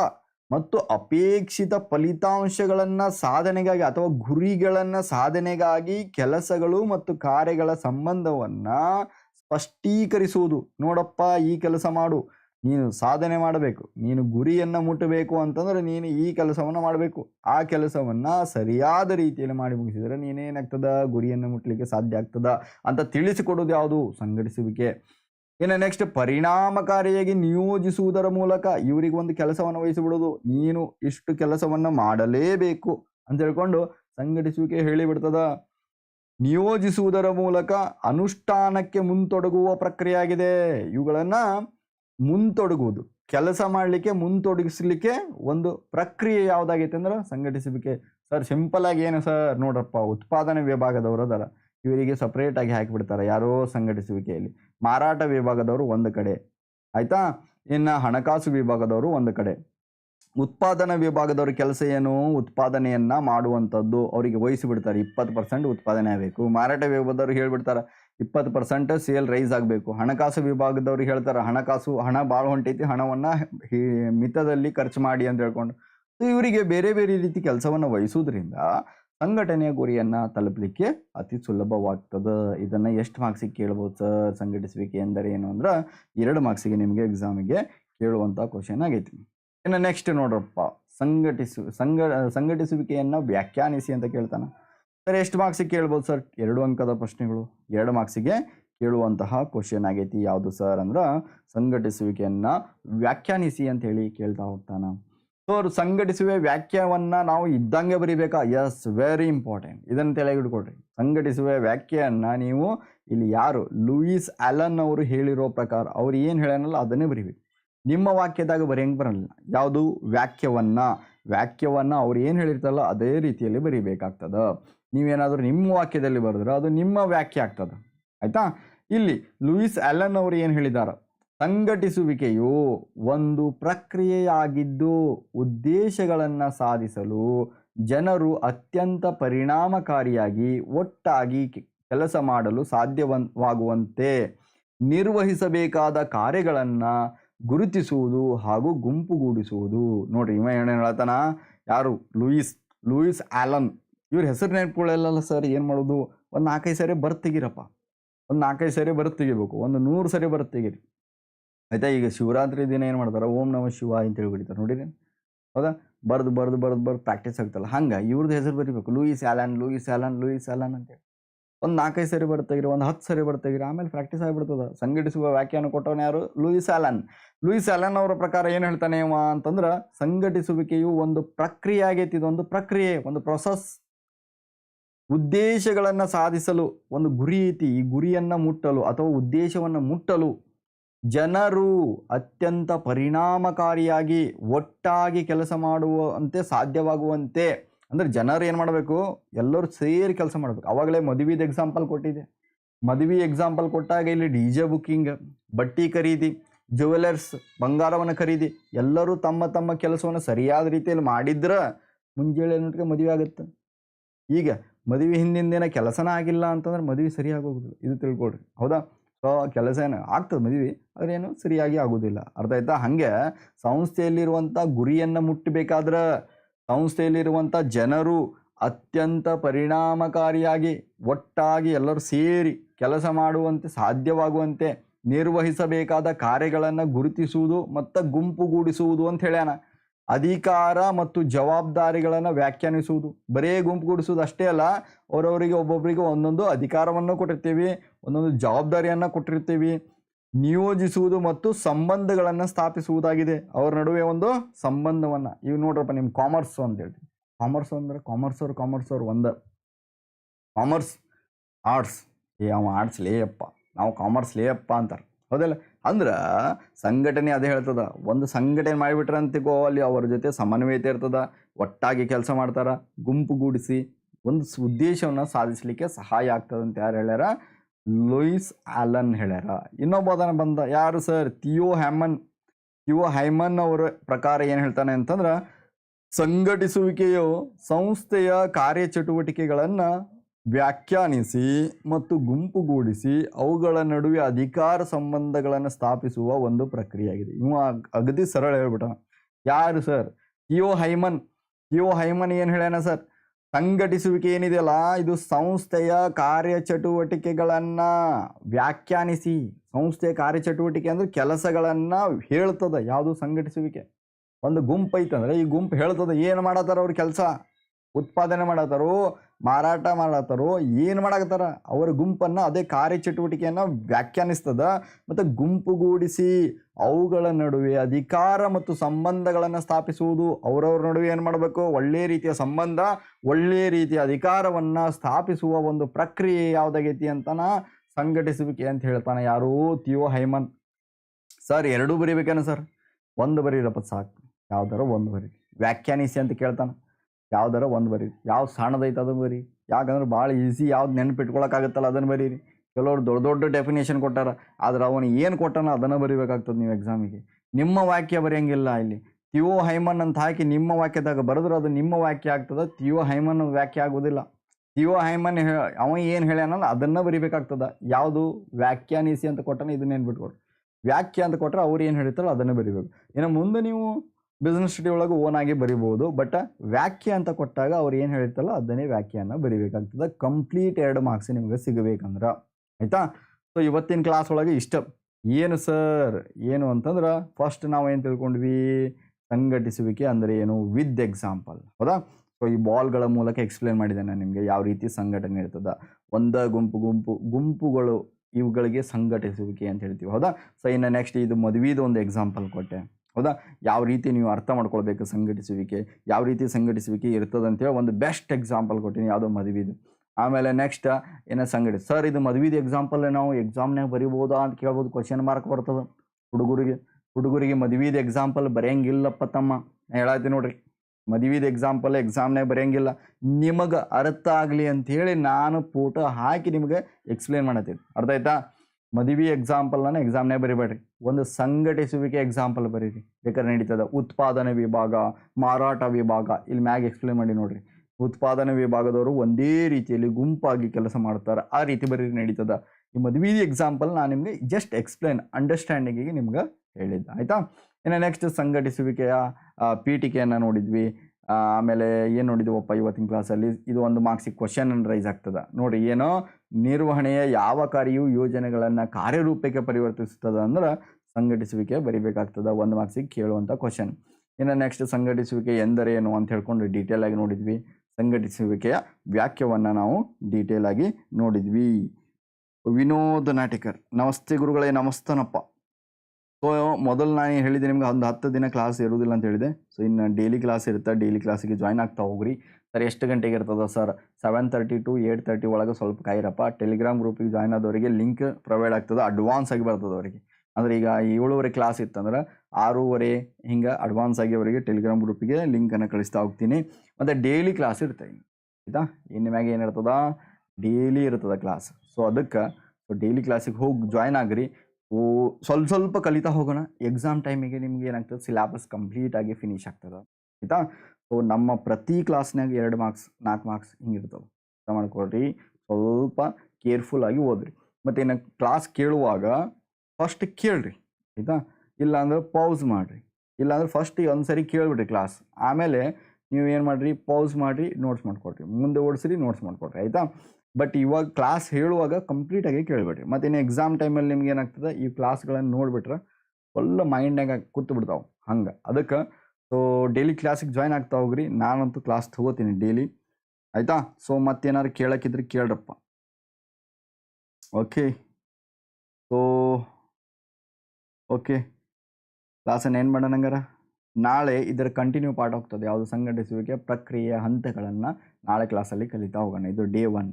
ಮತ್ತು ಅಪೇಕ್ಷಿತ ಫಲಿತಾಂಶಗಳನ್ನು ಸಾಧನೆಗಾಗಿ ಅಥವಾ ಗುರಿಗಳನ್ನು ಸಾಧನೆಗಾಗಿ ಕೆಲಸಗಳು ಮತ್ತು ಕಾರ್ಯಗಳ ಸಂಬಂಧವನ್ನು ಸ್ಪಷ್ಟೀಕರಿಸುವುದು. ನೋಡಪ್ಪ, ಈ ಕೆಲಸ ಮಾಡು. ನೀನು ಸಾಧನೆ ಮಾಡಬೇಕು, ನೀನು ಗುರಿಯನ್ನು ಮುಟ್ಟಬೇಕು ಅಂತಂದ್ರೆ ನೀನು ಈ ಕೆಲಸವನ್ನು ಮಾಡಬೇಕು. ಆ ಕೆಲಸವನ್ನು ಸರಿಯಾದ ರೀತಿಯಲ್ಲಿ ಮಾಡಿ ಮುಗಿಸಿದರೆ ನೀನೇನಾಗ್ತದ ಗುರಿಯನ್ನು ಮುಟ್ಟಲಿಕ್ಕೆ ಸಾಧ್ಯ ಆಗ್ತದ? ಅಂತ ತಿಳಿಸಿಕೊಡೋದು ಯಾವುದು? ಸಂಘಟಿಸುವಿಕೆ. ಇನ್ನು ನೆಕ್ಸ್ಟ್ ಪರಿಣಾಮಕಾರಿಯಾಗಿ ನಿಯೋಜಿಸುವುದರ ಮೂಲಕ ಇವರಿಗೆ ಒಂದು ಕೆಲಸವನ್ನು ವಹಿಸಿಬಿಡೋದು. ನೀನು ಇಷ್ಟು ಕೆಲಸವನ್ನು ಮಾಡಲೇಬೇಕು ಅಂತ ಹೇಳ್ಕೊಂಡು ಸಂಘಟಿಸುವಿಕೆ ಹೇಳಿಬಿಡ್ತದ. ನಿಯೋಜಿಸುವುದರ ಮೂಲಕ ಅನುಷ್ಠಾನಕ್ಕೆ ಮುಂತೊಡಗುವ ಪ್ರಕ್ರಿಯೆ ಆಗಿದೆ. ಇವುಗಳನ್ನು ಮುಂತೊಡಗುವುದು. ಕೆಲಸ ಮಾಡಲಿಕ್ಕೆ ಮುಂತೊಡಗಿಸ್ಲಿಕ್ಕೆ ಒಂದು ಪ್ರಕ್ರಿಯೆ ಯಾವುದಾಗೈತೆ ಅಂದ್ರೆ ಸಂಘಟಿಸುವಿಕೆ ಸರ್, ಸಿಂಪಲ್ ಆಗಿ ಏನು ಸರ್, ನೋಡ್ರಪ್ಪ, ಉತ್ಪಾದನೆ ವಿಭಾಗದವರು ಅದರ. ಇವರಿಗೆ ಸಪ್ರೇಟ್ ಆಗಿ ಹಾಕಿಬಿಡ್ತಾರೆ ಯಾರೋ ಸಂಘಟಿಸುವಿಕೆಯಲ್ಲಿ. ಮಾರಾಟ ವಿಭಾಗದವರು ಒಂದು ಕಡೆ. ಆಯ್ತಾ? ಇನ್ನು ಹಣಕಾಸು ವಿಭಾಗದವರು ಒಂದು ಕಡೆ. ಉತ್ಪಾದನಾ ವಿಭಾಗದವರು ಕೆಲಸ ಏನು? ಉತ್ಪಾದನೆಯನ್ನ ಮಾಡುವಂಥದ್ದು. ಅವರಿಗೆ ವಹಿಸಿಬಿಡ್ತಾರೆ. ಇಪ್ಪತ್ತು ಪರ್ಸೆಂಟ್ ಉತ್ಪಾದನೆ ಆಗಬೇಕು. ಮಾರಾಟ ವಿಭಾಗದವ್ರು ಹೇಳ್ಬಿಡ್ತಾರೆ ಇಪ್ಪತ್ತು ಪರ್ಸೆಂಟ್ ಸೇಲ್ ರೈಸ್ ಆಗಬೇಕು. ಹಣಕಾಸು ವಿಭಾಗದವ್ರಿಗೆ ಹೇಳ್ತಾರೆ, ಹಣಕಾಸು ಹಣ ಭಾಳ ಹೊಂಟೈತಿ, ಹಣವನ್ನು ಮಿತದಲ್ಲಿ ಖರ್ಚು ಮಾಡಿ ಅಂತ ಹೇಳ್ಕೊಂಡು. ಸೊ, ಇವರಿಗೆ ಬೇರೆ ಬೇರೆ ರೀತಿ ಕೆಲಸವನ್ನು ವಹಿಸೋದ್ರಿಂದ ಸಂಘಟನೆಯ ಗುರಿಯನ್ನು ತಲುಪಲಿಕ್ಕೆ ಅತಿ ಸುಲಭವಾಗ್ತದೆ. ಇದನ್ನು ಎಷ್ಟು ಮಾರ್ಕ್ಸಿಗೆ ಕೇಳ್ಬೋದು ಸರ್ ಸಂಘಟಿಸುವಿಕೆ ಎಂದರೆ ಏನು ಅಂದ್ರೆ ಎರಡು ಮಾರ್ಕ್ಸಿಗೆ ನಿಮಗೆ ಎಕ್ಸಾಮಿಗೆ ಕೇಳುವಂಥ ಕ್ವಶನ್ ಆಗೈತಿ. ಇನ್ನು ನೆಕ್ಸ್ಟ್ ನೋಡ್ರಪ್ಪ. ಸಂಘಟಿಸು, ಸಂಘ, ಸಂಘಟಿಸುವಿಕೆಯನ್ನು ವ್ಯಾಖ್ಯಾನಿಸಿ ಅಂತ ಕೇಳ್ತಾನೆ. ಸರ್, ಎಷ್ಟು ಮಾರ್ಕ್ಸಿಗೆ ಕೇಳ್ಬೋದು ಸರ್? ಎರಡು ಅಂಕದ ಪ್ರಶ್ನೆಗಳು. ಎರಡು ಮಾರ್ಕ್ಸಿಗೆ ಕೇಳುವಂತಹ ಕ್ವಶನ್ ಆಗೈತಿ. ಯಾವುದು ಸರ್ ಅಂದ್ರೆ ಸಂಘಟಿಸುವಿಕೆಯನ್ನು ವ್ಯಾಖ್ಯಾನಿಸಿ ಅಂತ ಹೇಳಿ ಕೇಳ್ತಾ ಹೋಗ್ತಾನ. ಸೊ ಸಂಘಟಿಸುವ ವ್ಯಾಖ್ಯಾವನ್ನ ನಾವು ಇದ್ದಂಗೆ ಬರಿಬೇಕಾ? ಎಸ್ ವೆರಿ ಇಂಪಾರ್ಟೆಂಟ್ ಇದನ್ನು ತಲೆಗೆ ಇಟ್ಕೊಡ್ರಿ ಸಂಘಟಿಸುವ ವ್ಯಾಖ್ಯೆಯನ್ನ ನೀವು ಇಲ್ಲಿ ಯಾರು? ಲೂಯಿಸ್ ಅಲನ್ ಅವರು ಹೇಳಿರೋ ಪ್ರಕಾರ ಅವ್ರು ಏನು ಹೇಳ್ಯಾನಲ್ಲ ಅದನ್ನೇ ಬರಿಬೇಕು. ನಿಮ್ಮ ವಾಕ್ಯದಾಗ ಬರೆಯಂಗೆ ಬರಲ್ಲ. ಯಾವುದು ವ್ಯಾಖ್ಯವನ್ನ ವ್ಯಾಖ್ಯವನ್ನ ಅವ್ರು ಏನು ಹೇಳಿರ್ತಾರಲ್ಲ ಅದೇ ರೀತಿಯಲ್ಲಿ ಬರಿಬೇಕಾಗ್ತದ. ನೀವೇನಾದರೂ ನಿಮ್ಮ ವಾಕ್ಯದಲ್ಲಿ ಬರೆದ್ರೆ ಅದು ನಿಮ್ಮ ವ್ಯಾಖ್ಯೆ ಆಗ್ತದೆ. ಆಯಿತಾ? ಇಲ್ಲಿ ಲೂಯಿಸ್ ಅಲನ್ ಅವರು ಏನು ಹೇಳಿದ್ದಾರೆ ಸಂಘಟಿಸುವಿಕೆಯು ಒಂದು ಪ್ರಕ್ರಿಯೆಯಾಗಿದ್ದು ಉದ್ದೇಶಗಳನ್ನು ಸಾಧಿಸಲು ಜನರು ಅತ್ಯಂತ ಪರಿಣಾಮಕಾರಿಯಾಗಿ ಒಟ್ಟಾಗಿ ಕೆಲಸ ಮಾಡಲು ಸಾಧ್ಯವಾಗುವಂತೆ ನಿರ್ವಹಿಸಬೇಕಾದ ಕಾರ್ಯಗಳನ್ನು ಗುರುತಿಸುವುದು ಹಾಗೂ ಗುಂಪುಗೂಡಿಸುವುದು. ನೋಡ್ರಿ, ಇವ ಏನೇನು ಹೇಳ್ತಾನ? ಯಾರು? Louis Louis Allen. ಇವ್ರ ಹೆಸರು ನೆನ್ಕೊಳ್ಳಲ್ಲ ಸರ್ ಏನು ಮಾಡೋದು? ಒಂದು ನಾಲ್ಕೈದು ಸರಿ ಬರ್ತ್ ತೆಗೀರಪ್ಪ. ಒಂದು ನಾಲ್ಕೈದು ಸರಿ ಬರ್ತ್ ತೆಗಿಬೇಕು. ಒಂದು ನೂರು ಸರಿ ಬರ್ತ್ ತೆಗೀರಿ. ಆಯ್ತಾ? ಈಗ ಶಿವರಾತ್ರಿ ದಿನ ಏನು ಮಾಡ್ತಾರೆ? ಓಂ ನಮ ಶಿವ ಅಂತ ಹೇಳಿ ಬಿಡ್ತಾರೆ ನೋಡಿರಿ? ಹೌದಾ? ಬರ್ದು ಬರ್ದು ಬರ್ದು ಬರೆದು ಪ್ರಾಕ್ಟೀಸ್ ಆಗ್ತಲ್ಲ. ಹಂಗೆ ಇವ್ರದ್ದು ಹೆಸರು ಬರಿಬೇಕು. Louis Allen Louis Allen Louis Allen ಅಂತೇಳಿ ಒಂದು ನಾಲ್ಕೈದು ಸರಿ ಬರ್ತಾಗಿರಿ ಒಂದು ಹತ್ತು ಸರಿ ಬರ್ತಾಗಿರಿ ಆಮೇಲೆ ಪ್ರಾಕ್ಟೀಸ್ ಆಗಿಬಿಡ್ತದೆ. ಸಂಘಟಿಸುವ ವ್ಯಾಖ್ಯಾನ ಕೊಟ್ಟವನು ಯಾರು? Louis Allen. ಲೂಯಿಸ್ ಆಲನ್ ಅವರ ಪ್ರಕಾರ ಏನು ಹೇಳ್ತಾನೆ ಅಂತಂದ್ರೆ, ಸಂಘಟಿಸುವಿಕೆಯು ಒಂದು ಪ್ರಕ್ರಿಯೆ ಆಗೈತಿ ಇದೊಂದು ಪ್ರಕ್ರಿಯೆ, ಒಂದು ಪ್ರೊಸೆಸ್ ಉದ್ದೇಶಗಳನ್ನು ಸಾಧಿಸಲು, ಒಂದು ಗುರಿ ಐತಿ, ಈ ಗುರಿಯನ್ನು ಮುಟ್ಟಲು ಅಥವಾ ಉದ್ದೇಶವನ್ನು ಮುಟ್ಟಲು ಜನರು ಅತ್ಯಂತ ಪರಿಣಾಮಕಾರಿಯಾಗಿ ಒಟ್ಟಾಗಿ ಕೆಲಸ ಮಾಡುವಂತೆ ಸಾಧ್ಯವಾಗುವಂತೆ, ಅಂದ್ರೆ ಜನರು ಏನು ಮಾಡಬೇಕು? ಎಲ್ಲರೂ ಸೇರಿ ಕೆಲಸ ಮಾಡಬೇಕು. ಅವಾಗಲೇ ಮದುವೆದು ಎಕ್ಸಾಂಪಲ್ ಕೊಟ್ಟಿದೆ ಮದುವೆ ಎಕ್ಸಾಂಪಲ್ ಕೊಟ್ಟಾಗ ಇಲ್ಲಿ ಡಿ ಜೆ ಬುಕ್ಕಿಂಗ್ ಬಟ್ಟಿ ಖರೀದಿ ಜ್ಯುವೆಲರ್ಸ್ ಬಂಗಾರವನ್ನು ಖರೀದಿ, ಎಲ್ಲರೂ ತಮ್ಮ ತಮ್ಮ ಕೆಲಸವನ್ನು ಸರಿಯಾದ ರೀತಿಯಲ್ಲಿ ಮಾಡಿದ್ರೆ ಮುಂಜಾನೆ ಮದುವೆ ಆಗುತ್ತೆ. ಈಗ ಮದುವೆ ಹಿಂದಿನ ದಿನ ಕೆಲಸನ ಆಗಿಲ್ಲ ಅಂತಂದ್ರೆ ಮದುವೆ ಸರಿಯಾಗಿ ಹೋಗುದಿಲ್ಲ. ಇದು ತಿಳ್ಕೊಳ್ರಿ. ಹೌದಾ? ಸೊ ಕೆಲಸ ಏನು ಆಗ್ತದೆ ಮದುವೆ, ಆದರೆ ಏನು ಸರಿಯಾಗಿ ಆಗೋದಿಲ್ಲ. ಅರ್ಥ ಆಯ್ತಾ? ಹಾಗೆ ಸಂಸ್ಥೆಯಲ್ಲಿರುವಂಥ ಗುರಿಯನ್ನು ಮುಟ್ಟಬೇಕಾದ್ರೆ ಸಂಸ್ಥೆಯಲ್ಲಿರುವಂಥ ಜನರು ಅತ್ಯಂತ ಪರಿಣಾಮಕಾರಿಯಾಗಿ, ಒಟ್ಟಾಗಿ ಎಲ್ಲರೂ ಸೇರಿ ಕೆಲಸ ಮಾಡುವಂತೆ, ಸಾಧ್ಯವಾಗುವಂತೆ ನಿರ್ವಹಿಸಬೇಕಾದ ಕಾರ್ಯಗಳನ್ನು ಗುರುತಿಸುವುದು ಮತ್ತು ಗುಂಪುಗೂಡಿಸುವುದು ಅಂತ ಹೇಳ್ಯಾನ. ಅಧಿಕಾರ ಮತ್ತು ಜವಾಬ್ದಾರಿಗಳನ್ನು ವ್ಯಾಖ್ಯಾನಿಸುವುದು. ಬರೇ ಗುಂಪುಗೂಡಿಸುವುದು ಅಷ್ಟೇ ಅಲ್ಲ, ಅವರವರಿಗೆ ಒಬ್ಬೊಬ್ಬರಿಗೆ ಒಂದೊಂದು ಅಧಿಕಾರವನ್ನು ಕೊಟ್ಟಿರ್ತೀವಿ, ಒಂದೊಂದು ಜವಾಬ್ದಾರಿಯನ್ನು ಕೊಟ್ಟಿರ್ತೀವಿ. ನಿಯೋಜಿಸುವುದು ಮತ್ತು ಸಂಬಂಧಗಳನ್ನು ಸ್ಥಾಪಿಸುವುದಾಗಿದೆ. ಅವ್ರ ನಡುವೆ ಒಂದು ಸಂಬಂಧವನ್ನು. ಇವು ನೋಡ್ರಪ್ಪ ನಿಮ್ಮ ಕಾಮರ್ಸ್ ಅಂತ ಹೇಳ್ತೀವಿ ಕಾಮರ್ಸ್ ಅಂದ್ರೆ ಕಾಮರ್ಸ್ ಅವ್ರು ಕಾಮರ್ಸ್ ಅವ್ರು ಒಂದ. Commerce, arts. ಏ ಅವ ಆರ್ಟ್ಸ್ ಲೇಯಪ್ಪ. ನಾವು ಕಾಮರ್ಸ್ ಲೇಯಪ್ಪ ಅಂತಾರೆ. ಹೌದಲ್ಲ? ಅಂದ್ರೆ ಸಂಘಟನೆ ಅದೇ ಹೇಳ್ತದ. ಒಂದು ಸಂಘಟನೆ ಮಾಡಿಬಿಟ್ರೆ ಅಂತಿಗೋ ಅಲ್ಲಿ ಅವ್ರ ಜೊತೆ ಸಮನ್ವಯತೆ ಇರ್ತದ. ಒಟ್ಟಾಗಿ ಕೆಲಸ ಮಾಡ್ತಾರ. ಗುಂಪುಗೂಡಿಸಿ ಒಂದು ಉದ್ದೇಶವನ್ನು ಸಾಧಿಸಲಿಕ್ಕೆ ಸಹಾಯ ಆಗ್ತದೆ ಅಂತ ಯಾರು ಹೇಳ್ಯಾರ? ಲೂಯಿಸ್ ಆಲನ್ ಹೇಳ್ಯಾರ. ಇನ್ನೊಬ್ಬ ಬಂದ, ಯಾರು sir? Theo Haimann. Theo Haimann ಅವರ ಪ್ರಕಾರ ಏನು ಹೇಳ್ತಾನೆ ಅಂತಂದ್ರೆ, ಸಂಘಟಿಸುವಿಕೆಯು ಸಂಸ್ಥೆಯ ಕಾರ್ಯಚಟುವಟಿಕೆಗಳನ್ನು ವ್ಯಾಖ್ಯಾನಿಸಿ ಮತ್ತು ಗುಂಪುಗೂಡಿಸಿ ಅವುಗಳ ನಡುವೆ ಅಧಿಕಾರ ಸಂಬಂಧಗಳನ್ನು ಸ್ಥಾಪಿಸುವ ಒಂದು ಪ್ರಕ್ರಿಯೆಯಾಗಿದೆ. ಇವ ಅಗದಿ ಸರಳ ಹೇಳ್ಬಿಟ್ಟ ಯಾರು sir? Theo Haimann. Theo Haimann ಏನು ಹೇಳ್ಯಾನ ಸರ್? ಸಂಘಟಿಸುವಿಕೆ ಏನಿದೆಯಲ್ಲ, ಇದು ಸಂಸ್ಥೆಯ ಕಾರ್ಯಚಟುವಟಿಕೆಗಳನ್ನ ವ್ಯಾಖ್ಯಾನಿಸಿ. ಸಂಸ್ಥೆಯ ಕಾರ್ಯಚಟುವಟಿಕೆ ಅಂದ್ರೆ ಕೆಲಸಗಳನ್ನು ಹೇಳ್ತದ ಯಾವುದು ಸಂಘಟಿಸುವಿಕೆ? ಒಂದು ಗುಂಪು ಐತಂದ್ರೆ ಈ ಗುಂಪು ಹೇಳ್ತದ ಏನು ಮಾಡತ್ತಾರ ಅವ್ರ ಕೆಲಸ? ಉತ್ಪಾದನೆ ಮಾಡತ್ತಾರೋ ಮಾರಾಟ ಮಾಡತ್ತಾರೋ ಏನು ಮಾಡಾಕತ್ತಾರ? ಅವರ ಗುಂಪನ್ನು ಅದೇ ಕಾರ್ಯಚಟುವಟಿಕೆಯನ್ನು ವ್ಯಾಖ್ಯಾನಿಸ್ತದ ಮತ್ತು ಗುಂಪುಗೂಡಿಸಿ ಅವುಗಳ ನಡುವೆ ಅಧಿಕಾರ ಮತ್ತು ಸಂಬಂಧಗಳನ್ನು ಸ್ಥಾಪಿಸುವುದು ಅವರವ್ರ ನಡುವೆ ಏನು ಮಾಡಬೇಕು? ಒಳ್ಳೆಯ ರೀತಿಯ ಸಂಬಂಧ ಒಳ್ಳೆಯ ರೀತಿಯ ಅಧಿಕಾರವನ್ನು ಸ್ಥಾಪಿಸುವ ಒಂದು ಪ್ರಕ್ರಿಯೆ ಯಾವುದಾಗೈತಿ ಅಂತನ ಸಂಘಟಿಸುವಿಕೆ ಅಂತ ಹೇಳ್ತಾನೆ ಯಾರು ತಿಯೋ ಹೈಮನ್. ಸರ್, ಎರಡೂ ಬರೀಬೇಕೇನು ಸರ್? ಒಂದು ಬರೀರಪ್ಪ ಸಾಕು. ಯಾವ್ದಾರ ಒಂದು ಬರೀ ವ್ಯಾಖ್ಯಾನಿಸಿ ಅಂತ ಕೇಳ್ತಾನೆ. ಯಾವ್ದಾರ ಒಂದು ಬರೀರಿ ಯಾವ ಸಣ್ಣದೈತೆ ಅದನ್ನು ಬರೀ. ಯಾಕಂದ್ರೆ ಭಾಳ ಈಸಿ ಯಾವ್ದು ನೆನ್ಪಿಟ್ಕೊಳಕ್ಕಾಗತ್ತಲ್ಲ ಅದನ್ನು ಬರೀರಿ ಕೆಲವರು ದೊಡ್ಡ ದೊಡ್ಡ ಡೆಫಿನೇಷನ್ ಕೊಟ್ಟಾರ, ಆದ್ರೆ ಅವನು ಏನು ಕೊಟ್ಟಾನ ಅದನ್ನು ಬರಿಬೇಕಾಗ್ತದೆ ನೀವು ಎಕ್ಸಾಮಿಗೆ ನಿಮ್ಮ ವಾಕ್ಯ ಬರೆಯಂಗಿಲ್ಲ ಇಲ್ಲಿ. ತಿಯೋ ಹೈಮನ್ ಅಂತ ಹಾಕಿ ನಿಮ್ಮ ವಾಕ್ಯದಾಗ ಬರೆದ್ರೆ ಅದು ನಿಮ್ಮ ವಾಕ್ಯ ಆಗ್ತದೆ ತಿಯೋ ಹೈಮನ್ ವಾಕ್ಯ ಆಗೋದಿಲ್ಲ. ತಿಯೋ ಹೈಮನ್ ಅವ ಏನು ಹೇಳ್ಯಾನಲ್ಲ ಅದನ್ನು ಬರಿಬೇಕಾಗ್ತದೆ. ಯಾವುದು ವ್ಯಾಖ್ಯಾನಿಸಿ ಅಂತ ಕೊಟ್ಟನ ಇದನ್ನ ಬಿಟ್ಕೊಡ್ರಿ ವ್ಯಾಖ್ಯ ಅಂತ ಕೊಟ್ಟರೆ ಅವ್ರು ಏನು ಹೇಳ್ತಾರೋ ಅದನ್ನು ಬರಿಬೇಕು. ಇನ್ನು ಮುಂದೆ ನೀವು ಬಿಸ್ನೆಸ್ ಸ್ಟಡಿ ಒಳಗೆ ಓನ್ ಆಗಿ ಬರಿಬೋದು ಬಟ್ ವ್ಯಾಖ್ಯೆ ಅಂತ ಕೊಟ್ಟಾಗ ಅವ್ರು ಏನು ಹೇಳಿರ್ತಲ್ಲ ಅದನ್ನೇ ವ್ಯಾಖ್ಯಾನ ಬರಿಬೇಕಾಗ್ತದೆ. ಕಂಪ್ಲೀಟ್ ಎರಡು ಮಾರ್ಕ್ಸ್ ನಿಮಗೆ ಸಿಗಬೇಕಂದ್ರೆ. ಆಯ್ತಾ? ಸೊ ಇವತ್ತಿನ ಕ್ಲಾಸ್ ಒಳಗೆ ಇಷ್ಟ. ಏನು ಸರ್ ಏನು ಅಂತಂದ್ರೆ ಫಸ್ಟ್ ನಾವು ಏನು ತಿಳ್ಕೊಂಡ್ವಿ? ಸಂಘಟಿಸುವಿಕೆ ಅಂದರೆ ಏನು? ವಿತ್ ಎಕ್ಸಾಂಪಲ್ ಹೌದಾ? ಸೊ ಈ ಬಾಲ್ಗಳ ಮೂಲಕ ಎಕ್ಸ್ಪ್ಲೇನ್ ಮಾಡಿದೆ ನಾನು ನಿಮಗೆ ಯಾವ ರೀತಿ ಸಂಘಟನೆ ಇರ್ತದ. ಒಂದ ಗುಂಪು ಗುಂಪು, ಗುಂಪುಗಳು ಇವುಗಳಿಗೆ ಸಂಘಟಿಸುವಿಕೆ ಅಂತ ಹೇಳ್ತೀವಿ. ಹೌದಾ? ಸೊ ಇನ್ನು ನೆಕ್ಸ್ಟ್ ಇದು ಮದುವೆದು ಒಂದು ಎಕ್ಸಾಂಪಲ್ ಕೊಟ್ಟೆ. ಹೌದಾ? ಯಾವ ರೀತಿ ನೀವು ಅರ್ಥ ಮಾಡ್ಕೊಳ್ಬೇಕು ಸಂಘಟಿಸುವಿಕೆ? ಯಾವ ರೀತಿ ಸಂಘಟಿಸುವಿಕೆ ಇರ್ತದೆ ಅಂತೇಳಿ ಒಂದು ಬೆಸ್ಟ್ ಎಕ್ಸಾಂಪಲ್ ಕೊಟ್ಟಿನಿ, ಯಾವುದೋ ಮದುವೆದು ಆಮೇಲೆ ನೆಕ್ಸ್ಟ್ ಏನೋ ಸಂಘಟಿಸಿ ಸರ್ ಇದು ಮದುವೆದು ಎಕ್ಸಾಂಪಲ್ ನಾವು ಎಕ್ಸಾಮ್ನಾಗ ಬರಿಬೋದಾ ಅಂತ ಕೇಳ್ಬೋದು ಕ್ವಶನ್ ಮಾರ್ಕ್ ಬರ್ತದೆ. ಹುಡುಗರಿಗೆ ಹುಡುಗರಿಗೆ ಮದುವೆದು ಎಕ್ಸಾಂಪಲ್ ಬರೆಯಂಗಿಲ್ಲಪ್ಪ ತಮ್ಮ. ಹೇಳತ್ತೀನಿ ನೋಡ್ರಿ, ಮದುವೆದು ಎಕ್ಸಾಂಪಲ್ ಎಕ್ಸಾಮ್ನಾಗ ಬರೆಯಂಗಿಲ್ಲ. ನಿಮಗೆ ಅರ್ಥ ಆಗಲಿ ಅಂಥೇಳಿ ನಾನು ಫೋಟೋ ಹಾಕಿ ನಿಮಗೆ ಎಕ್ಸ್ಪ್ಲೇನ್ ಮಾಡತ್ತೀನಿ. ಅರ್ಥ ಆಯ್ತಾ? ಮದುವೆ ಎಕ್ಸಾಂಪಲ್ನ ಎಕ್ಸಾಮ್ನೇ ಬರಿಬೇಡ್ರಿ. ಒಂದು ಸಂಘಟಿಸುವಿಕೆ ಎಕ್ಸಾಂಪಲ್ ಬರೀರಿ. ಬೇಕಾದ್ರೆ ನಡೀತದ. ಉತ್ಪಾದನೆ ವಿಭಾಗ, ಮಾರಾಟ ವಿಭಾಗ. ಇಲ್ಲಿ ಮ್ಯಾಗ ಎಕ್ಸ್ಪ್ಲೇನ್ ಮಾಡಿ ನೋಡ್ರಿ. ಉತ್ಪಾದನೆ ವಿಭಾಗದವರು ಒಂದೇ ರೀತಿಯಲ್ಲಿ ಗುಂಪಾಗಿ ಕೆಲಸ ಮಾಡ್ತಾರೆ. ಆ ರೀತಿ ಬರೀರಿ ನಡೀತದ. ಈ ಮದುವೆ ಎಕ್ಸಾಂಪಲ್ ನಾನು ನಿಮಗೆ ಜಸ್ಟ್ ಎಕ್ಸ್ಪ್ಲೇನ್ ಅಂಡರ್ಸ್ಟ್ಯಾಂಡಿಂಗಿಗೆ ನಿಮ್ಗೆ ಹೇಳಿದ್ದೆ. ಆಯಿತಾ? ಇನ್ನು ನೆಕ್ಸ್ಟ್ ಸಂಘಟಿಸುವಿಕೆಯ ಪೀಠಿಕೆಯನ್ನು ನೋಡಿದ್ವಿ. ಆಮೇಲೆ ಏನು ನೋಡಿದ್ವಪ್ಪ ಇವತ್ತಿನ ಕ್ಲಾಸಲ್ಲಿ ಇದು ಒಂದು ಮಾರ್ಕ್ಸಿಗೆ ಕ್ವಶನ್ ರೈಸ್ ಆಗ್ತದೆ. ನೋಡಿ ಏನೋ ನಿರ್ವಹಣೆಯ ಯಾವ ಕಾರ್ಯವು ಯೋಜನೆಗಳನ್ನು ಕಾರ್ಯರೂಪಕ್ಕೆ ಪರಿವರ್ತಿಸುತ್ತದೆ ಅಂದ್ರೆ ಸಂಘಟಿಸುವಿಕೆ ಬರಿಬೇಕಾಗ್ತದೆ. ಒಂದು ಮಾರ್ಕ್ಸಿಗೆ ಕೇಳುವಂಥ ಕ್ವಶನ್ ಇನ್ನು ನೆಕ್ಸ್ಟ್ ಸಂಘಟಿಸುವಿಕೆ ಎಂದರೇನು ಅಂತ ಹೇಳ್ಕೊಂಡು ಡೀಟೇಲ್ ಆಗಿ ನೋಡಿದ್ವಿ. ಸಂಘಟಿಸುವಿಕೆಯ ವ್ಯಾಖ್ಯವನ್ನು ನಾವು ಡೀಟೇಲ್ ಆಗಿ ನೋಡಿದ್ವಿ. ವಿನೋದ್ ನಾಟಿಕರ್, ನಮಸ್ತೆ ಗುರುಗಳೇ, ನಮಸ್ತನಪ್ಪ. ಸೊ ಮೊದಲು ನಾನು ಹೇಳಿದೆ ನಿಮ್ಗೆ, ಒಂದು ಹತ್ತು ದಿನ ಕ್ಲಾಸ್ ಇರುವುದಿಲ್ಲ ಅಂತ ಹೇಳಿದೆ. ಸೊ ಇನ್ನು ಡೈಲಿ ಕ್ಲಾಸ್ ಇರುತ್ತೆ? ಡೈಲಿ ಕ್ಲಾಸಿಗೆ ಜಾಯ್ನ್ ಆಗ್ತಾ ಹೋಗ್ರಿ. ಸರ್, ಎಷ್ಟು ಗಂಟೆಗೆ ಇರ್ತದೆ sir? Seven thirty to eight thirty ಒಳಗೆ ಸ್ವಲ್ಪ ಕಾಯಿರಪ್ಪ. ಟೆಲಿಗ್ರಾಮ್ ಗ್ರೂಪಿಗೆ ಜಾಯ್ನ್ ಆದವರಿಗೆ ಲಿಂಕ್ ಪ್ರೊವೈಡ್ ಆಗ್ತದೆ. ಅಡ್ವಾನ್ಸ್ ಆಗಿ ಬರ್ತದೆ ಅವರಿಗೆ. ಅಂದ್ರೆ ಈಗ ಏಳುವರೆ ಕ್ಲಾಸ್ ಇತ್ತಂದ್ರೆ ಆರೂವರೆ ಹಿಂಗೆ ಅಡ್ವಾನ್ಸ್ ಆಗಿ ಅವರಿಗೆ ಟೆಲಿಗ್ರಾಮ್ ಗ್ರೂಪಿಗೆ ಲಿಂಕನ್ನು ಕಳಿಸ್ತಾ ಹೋಗ್ತೀನಿ. ಮತ್ತು ಡೈಲಿ ಕ್ಲಾಸ್ ಇರುತ್ತೆ ಆಯಿತಾ? ಇನ್ನು ಮ್ಯಾಗ ಏನಿರ್ತದ ಡೈಲಿ ಇರ್ತದೆ ಕ್ಲಾಸ್ ಸೊ ಅದಕ್ಕೆ ಡೈಲಿ ಕ್ಲಾಸಿಗೆ ಹೋಗಿ ಜಾಯ್ನ್ ಆಗ್ರಿ. ಓ, ಸ್ವಲ್ಪ ಸ್ವಲ್ಪ ಕಲಿತಾ ಹೋಗೋಣ. ಎಕ್ಸಾಮ್ ಟೈಮಿಗೆ ನಿಮ್ಗೆ ಏನಾಗ್ತದೆ? ಸಿಲೆಬಸ್ ಕಂಪ್ಲೀಟ್ ಆಗಿ ಫಿನಿಶ್ ಆಗ್ತದೆ. ಆಯಿತಾ? ನಮ್ಮ ಪ್ರತಿ ಕ್ಲಾಸ್ನಾಗ ಎರಡು ಮಾರ್ಕ್ಸ್ ನಾಲ್ಕು ಮಾರ್ಕ್ಸ್ ಹಿಂಗೆ ಇರ್ತವೆ ಅರ್ಥ ಮಾಡ್ಕೊಳ್ರಿ? ಸ್ವಲ್ಪ ಕೇರ್ಫುಲ್ ಆಗಿ ಓದ್ರಿ. ಮತ್ತೆ ಏನ ಕ್ಲಾಸ್ ಕೇಳುವಾಗ ಫಸ್ಟ್ ಕೇಳ್ರಿ, ಆಯಿತಾ? ಇಲ್ಲಾಂದ್ರೆ ಪೌಸ್ ಮಾಡಿರಿ. ಇಲ್ಲಾಂದ್ರೆ ಫಸ್ಟ್ ಒಂದ್ಸರಿ ಕೇಳ್ಬಿಡ್ರಿ ಕ್ಲಾಸ್ ಆಮೇಲೆ ನೀವು ಏನು ಮಾಡಿರಿ? ಪೌಸ್ ಮಾಡಿರಿ ನೋಟ್ಸ್ ಮಾಡ್ಕೊಡ್ರಿ ಮುಂದೆ ಓಡಿಸ್ರಿ ನೋಟ್ಸ್ ಮಾಡ್ಕೊಡ್ರಿ ಆಯಿತಾ? ಬಟ್ ಇವಾಗ ಕ್ಲಾಸ್ ಹೇಳುವಾಗ ಕಂಪ್ಲೀಟಾಗಿ ಕೇಳಿಬಿಡ್ರಿ. ಮತ್ತೆ ಇನ್ನು ಎಕ್ಸಾಮ್ ಟೈಮಲ್ಲಿ ನಿಮ್ಗೆ ಏನಾಗ್ತದೆ? ಈ ಕ್ಲಾಸ್ಗಳನ್ನು ನೋಡಿಬಿಟ್ರೆ ಫುಲ್ ಮೈಂಡ್ನಾಗ ಕೂತು ಬಿಡ್ತಾವೆ ಹಂಗೆ. ಅದಕ್ಕೆ ಸೊ ಡೈಲಿ ಕ್ಲಾಸಿಗೆ ಜಾಯ್ನ್ ಆಗ್ತಾ ಹೋಗ್ರಿ. ನಾನಂತೂ ಕ್ಲಾಸ್ ತಗೋತೀನಿ ಡೈಲಿ ಆಯಿತಾ? ಸೊ ಮತ್ತೇನಾದ್ರು ಕೇಳೋಕ್ಕಿದ್ರೆ ಕೇಳ್ರಪ್ಪ. ಓಕೆ ಸೊ ಓಕೆ ಕ್ಲಾಸನ್ನು ಏನು ಮಾಡೋಣ ಹಂಗಾರ? ನಾಳೆ ಇದರ ಕಂಟಿನ್ಯೂ ಪಾರ್ಟ್ ಹೋಗ್ತದೆ. ಯಾವುದು ಸಂಘಟಿಸುವಿಕೆ ಪ್ರಕ್ರಿಯೆ ಹಂತಗಳನ್ನು ನಾಳೆ ಕ್ಲಾಸಲ್ಲಿ ಕಲಿತಾ ಹೋಗೋಣ. ಇದು ಡೇ ಒನ್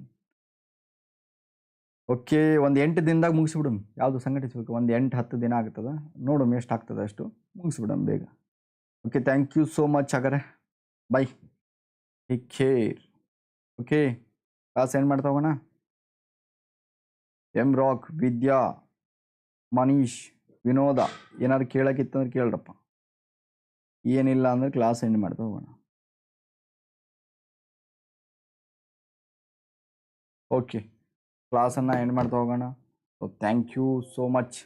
ಓಕೆ ಒಂದು ಎಂಟು ದಿನದಾಗ ಮುಗಿಸ್ಬಿಡಮ್ ಯಾವುದು ಸಂಘಟಿಸಬೇಕು ಒಂದು ಎಂಟು ಹತ್ತು ದಿನ ಆಗ್ತದೆ? ನೋಡಮ್ ಎಷ್ಟು ಆಗ್ತದೆ ಅಷ್ಟು. ಮುಗಿಸ್ಬಿಡಮ್ ಬೇಗ. Okay thank you so much ಹಾಗಾರೆ bye take care okay class ಏನು ಮಾಡ್ತಾ ಹೋಗೋಣ. ಎಂ ರಾಕ್ ವಿದ್ಯಾ ಮನೀಶ್ ವಿನೋದ ಏನಾದ್ರು ಕೇಳಕ್ಕಿತ್ತಂದ್ರೆ ಕೇಳ್ರಪ್ಪ. ಏನಿಲ್ಲ ಅಂದ್ರೆ ಕ್ಲಾಸ್ ಎಂಡ್ ಮಾಡ್ತಾ ಹೋಗೋಣ. ಓಕೆ ಕ್ಲಾಸನ್ನು ಎಂಡ್ ಮಾಡ್ತಾ ಹೋಗೋಣ. So thank you so much